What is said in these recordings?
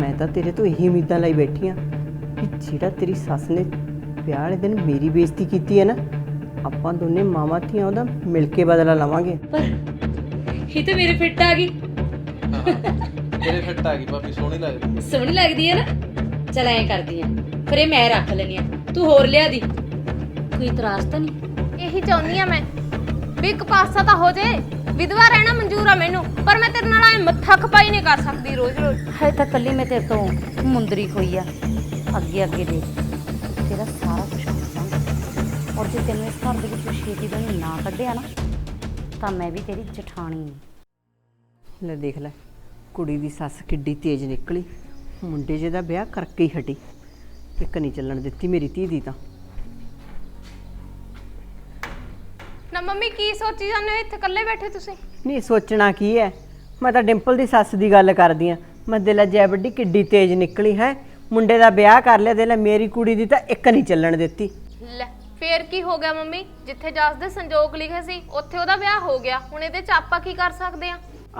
ਮੈਂ ਤਾਂ ਤੇਰੇ ਤੋਂ ਇਹੀ ਉਮੀਦਾਂ ਲਈ ਬੈਠੀ ਆ ਕਿ ਜਿਹੜਾ ਤੇਰੀ ਸੱਸ ਨੇ ਵਿਆਹ ਵਾਲੇ ਦਿਨ ਮੇਰੀ ਬੇਇੱਜ਼ਤੀ ਕੀਤੀ ਹੈ ਨਾ ਆਪਾਂ ਦੋਨੇ ਮਾਵਾਂ ਧੀਆਂ ਉਹਦਾ ਮਿਲ ਕੇ ਬਦਲਾ ਲਵਾਂਗੇ। ਪਰ ਇਹ ਤਾਂ ਮੇਰੇ ਫਿੱਟ ਆ ਗਈ। ਤੇਰੇ ਫਿੱਟ ਆ ਗਈ ਭਾਬੀ ਸੋਹਣੀ ਲੱਗਦੀ ਸੋਹਣੀ ਲੱਗਦੀ ਹੈ ਨਾ? ਚਲ ਐਂ ਕਰਦੀ ਆ। ਫਿਰ ਇਹ ਮੈਂ ਰੱਖ ਲੈਣੀ ਆ। ਤੂੰ ਹੋਰ ਲਿਆ ਦੀ। ਕੋਈ ਇਤਰਾਜ਼ ਤਾਂ ਨਹੀਂ? ਇਹੀ ਚਾਹੁੰਦੀ ਆ ਮੈਂ। ਵੀ ਇੱਕ ਪਾਸਾ ਤਾਂ ਹੋ ਜੇ। ਵਿਧਵਾ ਰਹਿਣਾ ਮਨਜ਼ੂਰ ਆ ਮੈਨੂੰ ਪਰ ਮੈਂ ਤੇਰੇ ਨਾਲ ਐ ਮੱਥਾ ਖਪਾਈ ਨਹੀਂ ਕਰ ਸਕਦੀ ਰੋਜ਼ ਰੋਜ਼। ਹਜੇ ਤਾਂ ਕੱਲੀ ਮੈਂ ਤੇਰੇ ਤੋਂ ਮੁੰਦਰੀ ਹੋਈ ਆ। ਅੱਗੇ ਅੱਗੇ ਦੇਖ ਤੇਰਾ ਸਾਰਾ ਕੁਝ ਦੱਸਾਂਗੀ। ਔਰ ਜੇ ਤੈਨੂੰ ਇਸ ਘਰ ਦੇ ਵਿੱਚੋਂ ਛੇਤੀ ਦਿਨ ਨਾ ਕੱਢਿਆ ਨਾ ਤਾਂ ਮੈਂ ਵੀ ਤੇਰੀ ਜਠਾਣੀ ਹਾਂ ਲੈ ਦੇਖ ਲੈ ਕੁੜੀ ਦੀ ਸੱਸ ਕਿੱਡੀ ਤੇਜ਼ ਨਿਕਲੀ। ਮੁੰਡੇ ਜਿਹਦਾ ਵਿਆਹ ਕਰਕੇ ਹੀ ਹਟੀ। ਇੱਕ ਨਹੀਂ ਚੱਲਣ ਦਿੱਤੀ ਮੇਰੀ ਧੀ ਦੀ ਤਾਂ। ਨਾ ਮੰਮੀ ਕੀ ਸੋਚੀ ਜਾਂਦੇ ਹੋ? ਇੱਥੇ ਇਕੱਲੇ ਬੈਠੇ ਤੁਸੀਂ? ਨਹੀਂ ਸੋਚਣਾ ਕੀ ਹੈ? ਮੈਂ ਤਾਂ ਡਿੰਪਲ ਦੀ ਸੱਸ ਦੀ ਗੱਲ ਕਰਦੀ ਆ ਮੈਂ ਦਿਲ ਜੈ ਵੱਡੀ ਕਿੱਡੀ ਤੇਜ਼ ਨਿਕਲੀ ਹੈ। ਮੁੰਡੇ ਦਾ ਵਿਆਹ ਕਰ ਲਿਆ ਦੇ ਲੈ ਮੇਰੀ ਕੁੜੀ ਦੀ ਤਾਂ ਇੱਕ ਨਹੀਂ ਚੱਲਣ ਦਿੱਤੀ। ਲੈ ਫੇਰ ਕੀ ਹੋ ਗਿਆ ਮੰਮੀ? ਜਿੱਥੇ ਜਸ ਦੇ ਸੰਜੋਗ ਲਿਖੇ ਸੀ ਉੱਥੇ ਉਹਦਾ ਵਿਆਹ ਹੋ ਗਿਆ। ਹੁਣ ਇਹਦੇ ਚ ਆਪਾਂ ਕੀ ਕਰ ਸਕਦੇ ਆ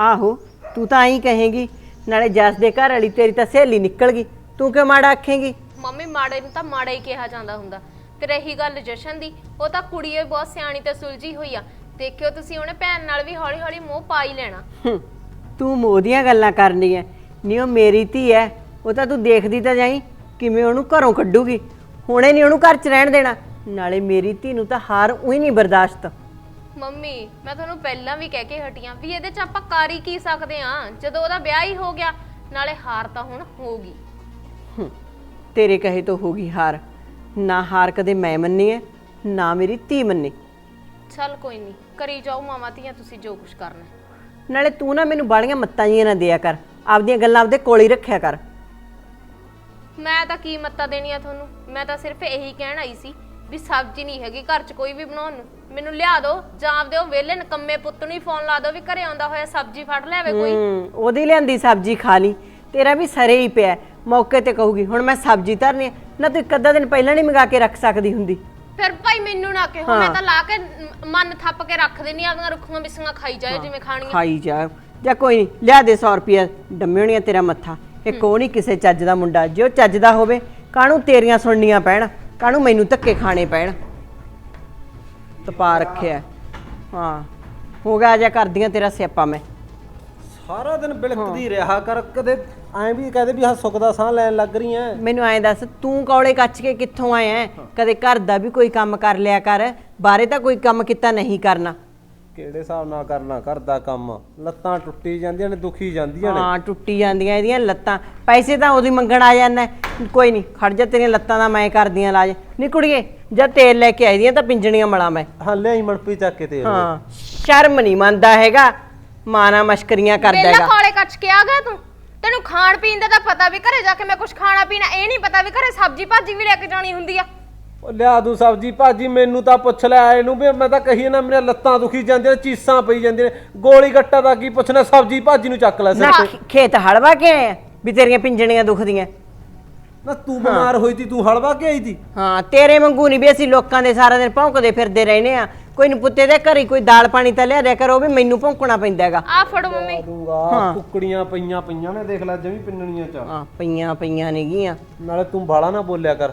ਆਹੋ ਤੂੰ ਤਾਂ ਐਂ ਕਹੇਂਗੀ ਨਾਲੇ ਜੱਸ ਦੇ ਘਰ ਵਾਲੀ ਤੇਰੀ ਤਾਂ ਸਹੇਲੀ ਨਿਕਲ ਗਈ। ਤੂੰ ਕਿਉਂ ਮਾੜਾ ਆਖੇਂਗੀ? ਮੰਮੀ ਮਾੜੇ ਨੂੰ ਤਾਂ ਮਾੜਾ ਹੀ ਕਿਹਾ ਜਾਂਦਾ ਹੁੰਦਾ। ਤੇ ਰਹੀ ਗੱਲ ਜਸ਼ਨ ਦੀ ਉਹ ਤਾਂ ਕੁੜੀ ਏ ਬਹੁਤ ਸਿਆਣੀ ਤੇ ਸੁਲਝੀ ਹੋਈ ਆ। ਦੇਖਿਓ ਤੁਸੀਂ ਉਹਨੇ ਭੈਣ ਨਾਲ ਵੀ ਹੌਲੀ ਹੌਲੀ ਮੋਹ ਪਾ ਹੀ ਲੈਣਾ। ਹੂੰ, ਤੂੰ ਮੋਹ ਦੀਆਂ ਗੱਲਾਂ ਕਰਨੀ ਐ। ਨਹੀਂ ਉਹ ਮੇਰੀ ਧੀ ਐ। ਉਹ ਤਾਂ ਤੂੰ ਦੇਖਦੀ ਤਾਂ ਜਾਈ ਕਿਵੇਂ ਉਹਨੂੰ ਘਰੋਂ ਕੱਢੂਗੀ। ਹੁਣੇ ਨਹੀਂ ਉਹਨੂੰ ਘਰ 'ਚ ਰਹਿਣ ਦੇਣਾ। ਨਾਲੇ ਮੇਰੀ ਧੀ ਨੂੰ ਤਾਂ ਹਾਰ ਉਹੀ ਨਹੀਂ ਬਰਦਾਸ਼ਤ। ਮੰਮੀ ਮੈਂ ਤੁਹਾਨੂੰ ਪਹਿਲਾਂ ਵੀ ਕਹਿ ਕੇ ਹਟੀਆਂ ਵੀ ਇਹਦੇ ਚ ਆਪਾਂ ਕਰ ਹੀ ਕੀ ਸਕਦੇ ਆ? ਜਦੋਂ ਉਹਦਾ ਵਿਆਹ ਹੀ ਹੋ ਗਿਆ ਨਾਲੇ ਹਾਰ ਤਾਂ ਹੁਣ ਹੋਊਗੀ। ਹੂੰ, ਤੇਰੇ ਕਹੇ ਤੋਂ ਹੋਗੀ ਹਾਰ। ਨਾ ਹਾਰ ਕਦੇ ਮੈਂ ਮੰਨੀ ਐ ਨਾ ਮੇਰੀ ਧੀ ਮੰਨੀ। ਚੱਲ ਕੋਈ ਨਹੀਂ ਕਰੀ ਜਾਓ ਮਾਵਾਂ ਧੀਆਂ ਤੁਸੀਂ ਜੋ ਕੁਝ ਕਰਨਾ ਹੈ। ਨਾਲੇ ਤੂੰ ਨਾ ਮੈਨੂੰ ਬਾਲੀਆਂ ਮੱਤਾਂ ਜੀਆਂ ਨਾ ਦਿਆ ਕਰ ਆਪਦੀਆਂ ਗੱਲਾਂ ਆਪਦੇ ਕੋਲ ਹੀ ਰੱਖਿਆ ਕਰ। ਮੈਂ ਤਾਂ ਕੀ ਮੱਤਾ ਦੇਣੀ ਆ ਤੁਹਾਨੂੰ? ਮੈਂ ਤਾਂ ਸਿਰਫ ਇਹੀ ਕਹਿਣ ਆਈ ਸੀ ਵੀ ਸਬਜ਼ੀ ਨਹੀਂ ਹੈਗੀ ਘਰ 'ਚ ਕੋਈ ਵੀ ਬਣਾਉਣ ਨੂੰ। ਮੈਨੂੰ ਲਿਆ ਦਿਓ ਜਾਂ ਆਪਦੇ ਉਹ ਵਿਹਲੇ ਨਕੰਮੇ ਪੁੱਤ ਨੂੰ ਹੀ ਫੋਨ ਲਾ ਦਿਓ ਵੀ ਘਰੇ ਆਉਂਦਾ ਹੋਇਆ ਸਬਜ਼ੀ ਫੜ ਲਿਆਵੇ ਕੋਈ। ਹੂੰ ਉਹਦੀ ਲਿਆਂਦੀ ਸਬਜ਼ੀ ਖਾ ਲਈ ਤੇਰਾ ਵੀ ਸਰੇ ਹੀ ਪਿਆ। ਮੌਕੇ ਤੇ ਕਹੂਗੀ ਹੁਣ ਮੈਂ ਸਬਜ਼ੀ ਧਰਨੀ ਹੈ। ਨਾ ਤੂੰ ਇੱਕ ਅੱਧਾ ਦਿਨ ਪਹਿਲਾਂ ਨਹੀਂ ਮੰਗਾ ਕੇ ਰੱਖ ਸਕਦੀ ਹੁੰਦੀ। ਫਿਰ ਭਾਈ ਮੈਨੂੰ ਨਾ ਕਿਹੋ ਮੈਂ ਤਾਂ ਲਾ ਕੇ ਮ- ਮਨ ਥੱਪ ਕੇ ਰੱਖ ਦੇਣੀ ਆਪਦੀਆਂ ਰੁੱਖੀਆਂ ਬਿਸੀਆਂ ਖਾਈ ਜਾਏ ਜਿਵੇਂ ਖਾਣੀਆਂ। ਖਾਈ ਜਾ ਜਾਂ ਕੋਈ ਨਹੀਂ ਲਿਆ ਦੇ 100 ਰੁਪਿਆ ਡੰਮਿਉਣੀਆਂ ਤੇਰਾ ਮੱਥਾ। ਇੱਕ ਉਹ ਨਹੀਂ ਕਿਸੇ ਚੱਜ ਦਾ ਮੁੰਡਾ? ਜੇ ਉਹ ਚੱਜ ਦਾ ਹੋਵੇ ਕਾਹਨੂੰ ਤੇਰੀਆਂ ਸੁਣਨੀਆਂ ਪੈਣ? ਕਾਹਨੂੰ ਮੈਨੂੰ ਧੱਕੇ ਖਾਣੇ ਪੈਣ? ਤਪਾ ਰੱਖਿਆ। ਹਾਂ ਹੋ ਗਿਆ ਜਾਂ ਕਰਦੀਆਂ ਤੇਰਾ ਸਿਆਪਾ ਮੈਂ। ਸਾਰਾ ਦਿਨ ਬਿਲਕਦੀ ਰਿਹਾ ਕਰ ਕਦੇ ਐਂ ਵੀ ਕਹਦੇ ਵੀ ਹਾਂ ਸੁੱਖ ਦਾ ਸਾਹ ਲੈਣ ਲੱਗ ਰਹੀ ਐ ਮੈਨੂੰ ਐਂ ਦੱਸ ਤੂੰ ਕੌਲੇ ਕੱਚ ਕੇ ਕਿੱਥੋਂ ਆਇਆ ਹੈ? ਕਦੇ ਘਰ ਦਾ ਵੀ ਕੋਈ ਕੰਮ ਕਰ ਲਿਆ ਕਰ ਬਾਰੇ ਤਾਂ ਕੋਈ ਕੰਮ ਕੀਤਾ ਨਹੀਂ ਕਰਨਾ। ਕਿਹੜੇ ਹਿਸਾਬ ਨਾਲ ਕਰਨਾ ਘਰ ਦਾ ਕੰਮ? ਲੱਤਾਂ ਟੁੱਟੀ ਜਾਂਦੀਆਂ ਨੇ ਦੁਖੀ ਜਾਂਦੀਆਂ ਨੇ। ਹਾਂ ਟੁੱਟੀ ਜਾਂਦੀਆਂ ਇਹਦੀਆਂ ਲੱਤਾਂ। ਪੈਸੇ ਤਾਂ ਉਹਦੀ ਮੰਗਣ ਆ ਜਾਂਦਾ ਹੈ। ਕੋਈ ਨਹੀਂ ਖੜ ਜਾ ਤੇਰੀਆਂ ਲੱਤਾਂ ਦਾ ਮੈਂ ਕਰਦੀਆਂ ਇਲਾਜ। ਨੀ ਕੁੜੀਏ ਜਦ ਤੇਲ ਲੈ ਕੇ ਆਈ ਦੀਆਂ ਤਾਂ ਪਿੰਜਣੀਆਂ ਮਲਾ ਮੈਂ। ਹਾਂ ਲਿਆਈ ਮਣਪੀ ਚੱਕ ਕੇ ਤੇ ਹਾਂ ਸ਼ਰਮ ਨਹੀਂ ਮੰਨਦਾ ਹੈਗਾ। ਮਾਨਾ ਮਸ਼ਕਰੀਆਂ ਕਰਦਾ ਵੇਲਾ ਹੈਗਾ। ਕੋਲੇ ਕੱਚ ਕੇ ਆ ਗਿਆ ਤੂੰ। ਤੈਨੂੰ ਖਾਣ ਪੀਣ ਦਾ ਤਾਂ ਪਤਾ ਵੀ ਘਰੇ ਜਾ ਕੇ ਮੈਂ ਕੁਝ ਖਾਣਾ ਪੀਣਾ ਇਹ ਨਹੀਂ ਪਤਾ ਵੀ ਘਰੇ ਸਬਜ਼ੀ ਭਾਜੀ ਵੀ ਲੈ ਕੇ ਜਾਣੀ ਹੁੰਦੀ ਆ। ਉਹ ਲਿਆ ਦੂੰ ਸਬਜੀ ਭਾਜੀ ਮੈਨੂੰ ਤਾਂ ਪੁੱਛ ਲੈ ਇਹਨੂੰ ਵੀ ਮੈਂ ਤਾਂ ਕਹੀ ਨਾ ਮੇਰੇ ਲੱਤਾਂ ਦੁਖੀ ਜਾਂਦੀਆਂ ਨੇ ਚੀਸਾਂ ਪਈ ਜਾਂਦੀਆਂ ਨੇ। ਗੋਲੀ ਗੱਟਾ ਦਾ ਕੀ ਪੁੱਛਣਾ ਸਬਜੀ ਭਾਜੀ ਨੂੰ ਚੱਕ ਲੈ ਨਾ ਸਿਰ ਤੇ ਖੇਤ ਹਲਵਾ ਕੇ ਆਇਆ? ਵੀ ਤੇਰੀਆਂ ਪਿੰਜਣੀਆਂ ਦੁਖਦੀਆਂ। ਨਾ ਤੂੰ ਬਿਮਾਰ ਹੋਈ ਤੀ ਤੂੰ ਹਲਵਾ ਕੇ ਆਈ ਤੀ? ਹਾਂ ਤੇਰੇ ਵਾਂਗੂ ਨਹੀਂ ਵੀ ਅਸੀਂ ਲੋਕਾਂ ਦੇ ਸਾਰਾ ਦਿਨ ਭੌਂਕਦੇ ਫਿਰਦੇ ਰਹਿੰਦੇ ਆ। ਕੋਈ ਨੂੰ ਪੁੱਤੇ ਦੇ ਘਰੇ ਕੋਈ ਦਾਲ ਪਾਣੀ ਤਾਂ ਲਿਆ ਦਿਆ ਕਰ ਉਹ ਵੀ ਮੈਨੂੰ ਭੌਂਕਣਾ ਪੈਂਦਾ ਹੈਗਾ। ਆ ਫੜੋ ਮੰਮੀ। ਦੂੰਗਾ ਕੁੱਕੜੀਆਂ ਪਈਆਂ ਪਈਆਂ ਨੇ ਦੇਖ ਲੈ ਜਮੀ ਪਿੰਨਣੀਆਂ ਚ। ਹਾਂ ਪਈਆਂ ਪਈਆਂ ਨੇਗੀਆਂ। ਨਾਲੇ ਤੂੰ ਬਾਲਾ ਨਾ ਬੋਲਿਆ ਕਰ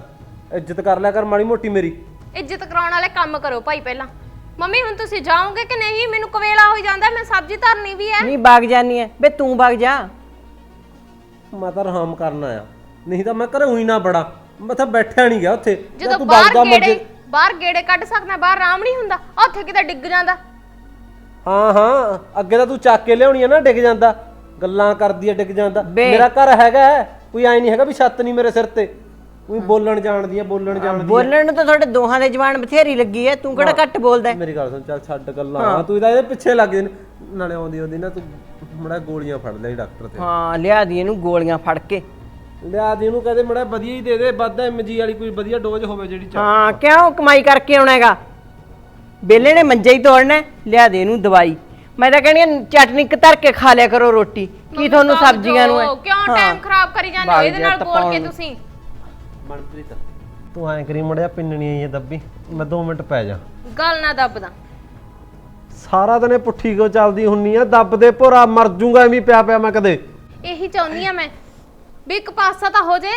ਇੱਜ਼ਤ ਕਰ ਲਿਆ ਕਰ ਮਾੜੀ ਮੋਟੀ ਮੇਰੀ। ਇੱਜ਼ਤ ਕਰਾਉਣ ਵਾਲੇ ਕੰਮ ਕਰੋ ਭਾਈ ਪਹਿਲਾਂ। ਮੰਮੀ ਹੁਣ ਤੁਸੀਂ ਜਾਓਗੇ ਕਿ ਨਹੀਂ? ਮੈਨੂੰ ਕਵੇਲਾ ਹੋਈ ਜਾਂਦਾ ਮੈਂ ਸਬਜ਼ੀ ਧਰਨੀ ਵੀ ਐ ਨਹੀਂ ਵਗ ਜਾਨੀ ਐ ਬੇ ਤੂੰ ਵਗ ਜਾ। ਮੈਂ ਤਾਂ ਰਹਾਮ ਕਰਨਾ ਆ ਨਹੀਂ ਤਾਂ ਮੈਂ ਘਰੇ ਹੋਈ ਨਾ ਬੜਾ ਮੈਂ ਤਾਂ ਬੈਠਿਆ ਨਹੀਂ ਗਿਆ ਉੱਥੇ। ਜਦੋਂ ਤੂੰ ਬਾਹਰ ਗੇੜੇ ਬਾਹਰ ਗੇੜੇ ਕੱਢ ਸਕਦਾ ਬਾਹਰ ਆਰਾਮ ਨਹੀਂ ਹੁੰਦਾ ਉੱਥੇ ਕਿਤੇ ਡਿੱਗ ਜਾਂਦਾ। ਹਾਂ ਹਾਂ ਅੱਗੇ ਤਾਂ ਤੂੰ ਚੱਕ ਕੇ ਲਿਆਉਣੀ ਆ ਨਾ ਡਿੱਗ ਜਾਂਦਾ। ਗੱਲਾਂ ਕਰਦੀ ਆ ਡਿੱਗ ਜਾਂਦਾ। ਬੇ- ਮੇਰਾ ਘਰ ਹੈਗਾ ਹੈ, ਕੋਈ ਐ ਨਹੀਂ ਹੈਗਾ ਵੀ ਛੱਤ ਨਹੀਂ ਮੇਰੇ ਸਿਰ ਤੇ। ਕੋਈ ਬੋਲਣ ਜਾਣਦੀ ਆ ਬੋਲਣ ਜਾਣਦੀ ਆ। ਬੋਲਣ ਨੂੰ ਤਾਂ ਤੁਹਾਡੇ ਦੋਹਾਂ ਦੇ ਜਵਾਨ ਬਥੇਰੀ ਲੱਗੀ ਐ ਤੂੰ ਕਿਹੜਾ ਘੱਟ ਬੋਲਦਾ ਹੈ? ਮੇਰੀ ਗੱਲ ਸੁਣ ਚੱਲ ਛੱਡ ਗੱਲਾਂ। ਤੂੰ ਇਹਦਾ ਇਹਦੇ ਪਿੱਛੇ ਲੱਗ ਜੇ ਨਾਲੇ ਆਉਂਦੀ ਆਉਂਦੀ ਨਾ ਤੂੰ ਮੜਾ ਗੋਲੀਆਂ ਫੜ ਲੈ ਡਾਕਟਰ ਤੇ। ਹਾਂ ਲਿਆ ਦੀ ਇਹਨੂੰ ਗੋਲੀਆਂ ਫੜ ਕੇ। ਲਿਆ ਦੀ ਇਹਨੂੰ ਕਹਦੇ ਮੜਾ ਵਧੀਆ ਹੀ ਦੇ ਦੇ ਵੱਧ ਐਮਜੀ ਵਾਲੀ ਕੋਈ ਵਧੀਆ ਡੋਜ਼ ਹੋਵੇ ਜਿਹੜੀ ਚੱਲ ਹਾਂ ਕਿਉਂ ਕਮਾਈ ਕਰਕੇ ਆਉਣਾ ਹੈਗਾ? ਬੇਲੇ ਨੇ ਮੰਜਾ ਹੀ ਤੋੜਨਾ ਹੈ, ਲਿਆ ਦੇ ਇਹਨੂੰ ਦਵਾਈ। ਮੈਂ ਤਾਂ ਕਹਿੰਦੀ ਹਾਂ, ਚਟਨੀ ਕ ਧਰ ਕੇ ਖਾ ਲਿਆ ਕਰੋ ਰੋਟੀ। ਕੀ ਤੁਹਾਨੂੰ ਸਬਜ਼ੀਆਂ ਨੂੰ ਹੈ? ਕਿਉਂ ਟਾਈਮ ਖਰਾਬ ਕਰੀ ਜਾਂਦੇ ਹੋ? ਇਹਦੇ ਨਾਲ ਬੋਲ ਕੇ। ਤੁਸੀਂ। ਮਨਪ੍ਰੀਤ ਤੂੰ ਐਂ ਕਰੀ ਮੜਿਆ ਪਿੰਨਣੀ ਆਈ ਦੱਬੀ ਮੈਂ 2 ਮਿੰਟ ਪੈ ਜਾ। ਗੱਲ ਨਾ ਦੱਬਦਾ। ਸਾਰਾ ਦਿਨ ਇਹ ਪੁੱਠੀ ਕੋ ਚੱਲਦੀ ਹੁੰਨੀ ਆ? ਦੱਬ ਦੇ ਭੋਰਾ ਮਰ ਜੂਗਾ ਐਵੇਂ ਪਿਆ ਪਿਆ ਮੈਂ ਕਦੇ। ਇਹੀ ਚਾਹੁੰਦੀ ਆ ਮੈਂ। ਵੀ ਇੱਕ ਪਾਸਾ ਤਾਂ ਹੋ ਜੇ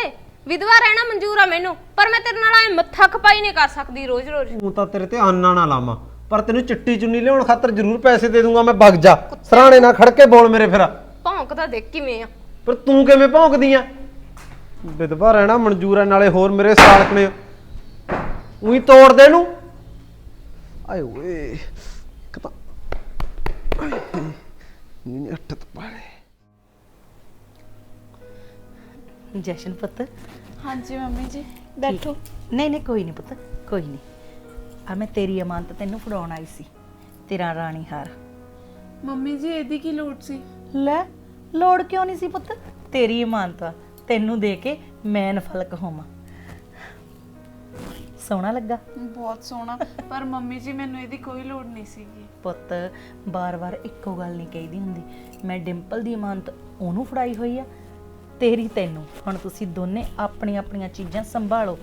ਵਿਧਵਾ ਰਹਿਣਾ ਮਨਜ਼ੂਰ ਆ ਮੈਨੂੰ ਪਰ ਮੈਂ ਤੇਰੇ ਨਾਲ ਐ ਮੱਥਾ ਖਪਾਈ ਨਹੀਂ ਕਰ ਸਕਦੀ ਰੋਜ਼-ਰੋਜ਼। ਤੂੰ ਤਾਂ ਤੇਰੇ ਤੇ ਆਨਾ ਨਾ ਲਾਵਾਂ ਪਰ ਤੈਨੂੰ ਚਿੱਟੀ ਚੁੰਨੀ ਲਿਆਉਣ ਖਾਤਰ ਜ਼ਰੂਰ ਪੈਸੇ ਦੇ ਦੂੰਗਾ ਮੈਂ ਵਗ ਜਾ। ਸਰਾਣੇ ਨਾਲ ਖੜ ਕੇ ਬੋਲ ਮੇਰੇ ਫਿਰ। ਭੌਂਕਦਾ ਦੇਖ ਕਿਵੇਂ ਆ। ਪਰ ਤੂੰ ਕਿਵੇਂ ਭੌਂਕਦੀ ਆ? ਵਿਧਵਾ ਰਹਿਣਾ ਮਨਜ਼ੂਰ ਹੈ ਨਾਲੇ ਹੋਰ ਮੇਰੇ ਸਾਲਕ ਨੇ। ਉਹੀ ਤੋੜ ਦੇ ਨੂੰ ਆਏ ਓਏ ਇੱਕ ਤਾਂ ਨੀ ਅੱਟ ਤਪਾਲੇ ਜਸ਼ਨ ਪੁੱਤ। ਹਾਂਜੀ ਮੰਮੀ ਜੀ ਬੈਠੋ। ਨਹੀਂ ਨਹੀਂ ਕੋਈ ਨਹੀਂ ਪੁੱਤ ਕੋਈ ਨਹੀਂ। ਆ ਮੈਂ ਤੇਰੀ ਅਮਾਨਤ ਤੈਨੂੰ ਫੜਾਉਣ ਆਈ ਸੀ ਤੇਰਾ ਰਾਣੀ ਹਾਰ। ਮੰਮੀ ਜੀ ਇਹਦੀ ਕੀ ਲੋੜ ਸੀ? ਲੈ ਲੋੜ ਕਿਉਂ ਨਹੀਂ ਸੀ ਪੁੱਤ? ਤੇਰੀ ਇਮਾਨਤ ਆ ਤੈਨੂੰ ਦੇ ਕੇ ਮੈਂ ਨਫਲਕ ਹੋਵਾਂ। ਸੋਹਣਾ ਲੱਗਾ। ਬਹੁਤ ਸੋਹਣਾ ਪਰ ਮੰਮੀ ਜੀ ਮੈਨੂੰ ਇਹਦੀ ਕੋਈ ਲੋੜ ਨਹੀਂ ਸੀਗੀ। ਪੁੱਤ ਬਾਰ-ਬਾਰ ਇੱਕੋ ਗੱਲ ਨਹੀਂ ਕਹੀਦੀ ਹੁੰਦੀ। ਮੈਂ ਡਿੰਪਲ ਦੀ ਇਮਾਨਤ ਉਹਨੂੰ ਫੜਾਈ ਹੋਈ ਆ ਤੇਰੀ ਤੈਨੂੰ। ਹੁਣ ਤੁਸੀਂ ਦੋਨੇ ਆਪਣੀਆਂ ਆਪਣੀਆਂ ਚੀਜ਼ਾਂ ਸੰਭਾਲੋ।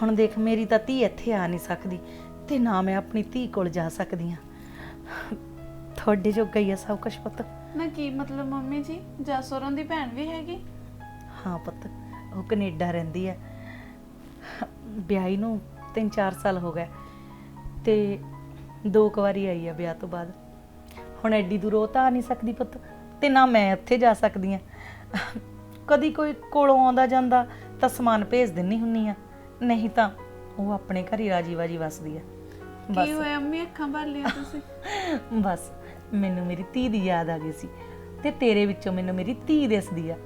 ਹੁਣ ਦੇਖ ਮੇਰੀ ਤਾਂ ਧੀ ਇੱਥੇ ਆ ਨਹੀਂ ਸਕਦੀ ਤੇ ਨਾ ਮੈਂ ਆਪਣੀ ਧੀ ਕੋਲ ਜਾ ਸਕਦੀ ਆ ਤੁਹਾਡੇ ਜੋ ਗਈ ਆ ਸਭ ਕੁਝ ਪੁੱਤ। ਨਾ ਕੀ ਮਤਲਬ ਮੰਮੀ ਜੀ? ਜਸੋਰਨ ਦੀ ਭੈਣ ਵੀ ਹੈਗੀ? ਹਾਂ ਪੁੱਤ ਉਹ ਕੈਨੇਡਾ ਰਹਿੰਦੀ ਆ ਵਿਆਹੀ ਨੂੰ 3-4 ਸਾਲ ਹੋ ਗਏ ਤੇ ਦੋ ਕੁ ਵਾਰੀ ਆਈ ਆ ਵਿਆਹ ਤੋਂ ਬਾਅਦ। ਹੁਣ ਐਡੀ ਦੂਰ ਉਹ ਤਾਂ ਆ ਨਹੀਂ ਸਕਦੀ ਪੁੱਤ ਤੇ ਨਾ ਮੈਂ ਉੱਥੇ ਜਾ ਸਕਦੀ ਆ ਕਦੀ ਕੋਈ ਕੋਲੋਂ ਆਉਂਦਾ ਜਾਂਦਾ ਤਾਂ ਸਮਾਨ ਭੇਜ ਦਿੰਨੀ ਹੁੰਨੀ ਆ। ਨਹੀਂ ਤਾਂ ਉਹ ਆਪਣੇ ਘਰ ਹੀ ਰਾਜੀ ਵਾਜੀ ਵਸਦੀ ਆ। ਕੀ ਹੋਇਆ ਮੰਮੀ ਅੱਖਾਂ ਭਰ ਲਿਆ ਤੁਸੀਂ? ਬਸ ਮੈਨੂੰ ਮੇਰੀ ਧੀ ਦੀ ਯਾਦ ਆ ਗਈ ਸੀ ਤੇ ਤੇਰੇ ਵਿੱਚੋਂ ਮੈਨੂੰ ਮੇਰੀ ਧੀ ਦਿਸਦੀ ਆ।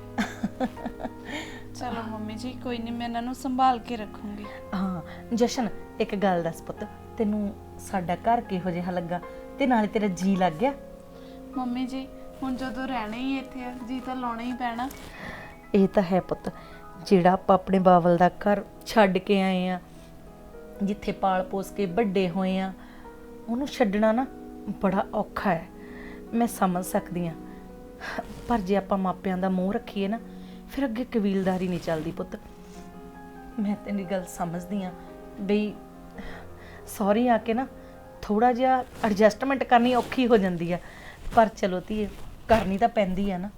ਚਲੋ ਮੰਮੀ ਜੀ ਕੋਈ ਨਹੀਂ ਮੈਂ ਇਹਨਾਂ ਨੂੰ ਸੰਭਾਲ ਕੇ ਰੱਖੂੰਗੀ। ਹਾਂ ਜਸ਼ਨ ਇੱਕ ਗੱਲ ਦੱਸ ਪੁੱਤ। ਤੈਨੂੰ ਸਾਡਾ ਘਰ ਕਿਹੋ ਜਿਹਾ ਲੱਗਾ ਤੇ ਨਾਲੇ ਤੇਰਾ ਜੀ ਲੱਗ ਗਿਆ? ਮੰਮੀ ਜੀ ਹੁਣ ਜਦੋਂ ਰਹਿਣਾ ਹੀ ਇੱਥੇ ਆ ਜੀ ਤਾਂ ਲਾਉਣਾ ਹੀ ਪੈਣਾ। ਇਹ ਤਾਂ ਹੈ ਪੁੱਤ, ਜਿਹੜਾ ਆਪਾਂ ਆਪਣੇ ਬਾਵਲ ਦਾ ਘਰ ਛੱਡ ਕੇ ਆਏ ਆ, ਜਿੱਥੇ ਪਾਲ ਪੋਸ ਕੇ ਵੱਡੇ ਹੋਏ ਆ, ਉਹਨੂੰ ਛੱਡਣਾ ਨਾ ਬੜਾ ਔਖਾ ਹੈ। ਮੈਂ ਸਮਝ ਸਕਦੀ ਆ ਪਰ ਜੇ ਆਪਾਂ ਮਾਪਿਆਂ ਦਾ ਮੋਹ ਰੱਖੀਏ ਨਾ, ਫਿਰ ਅੱਗੇ ਕਬੀਲਦਾਰੀ ਨਹੀਂ ਚੱਲਦੀ ਪੁੱਤ। ਮੈਂ ਤੇਰੀ ਗੱਲ ਸਮਝਦੀ ਆ ਬਈ, ਸੌਰੀ ਆ ਕੇ ਨਾ ਥੋੜਾ ਜਿਹਾ ਐਡਜਸਟਮੈਂਟ ਕਰਨੀ ਔਖੀ ਹੋ ਜਾਂਦੀ ਆ। ਪਰ ਚਲੋ ਧੀਏ, ਕਰਨੀ ਤਾਂ ਪੈਂਦੀ ਆ ਨਾ।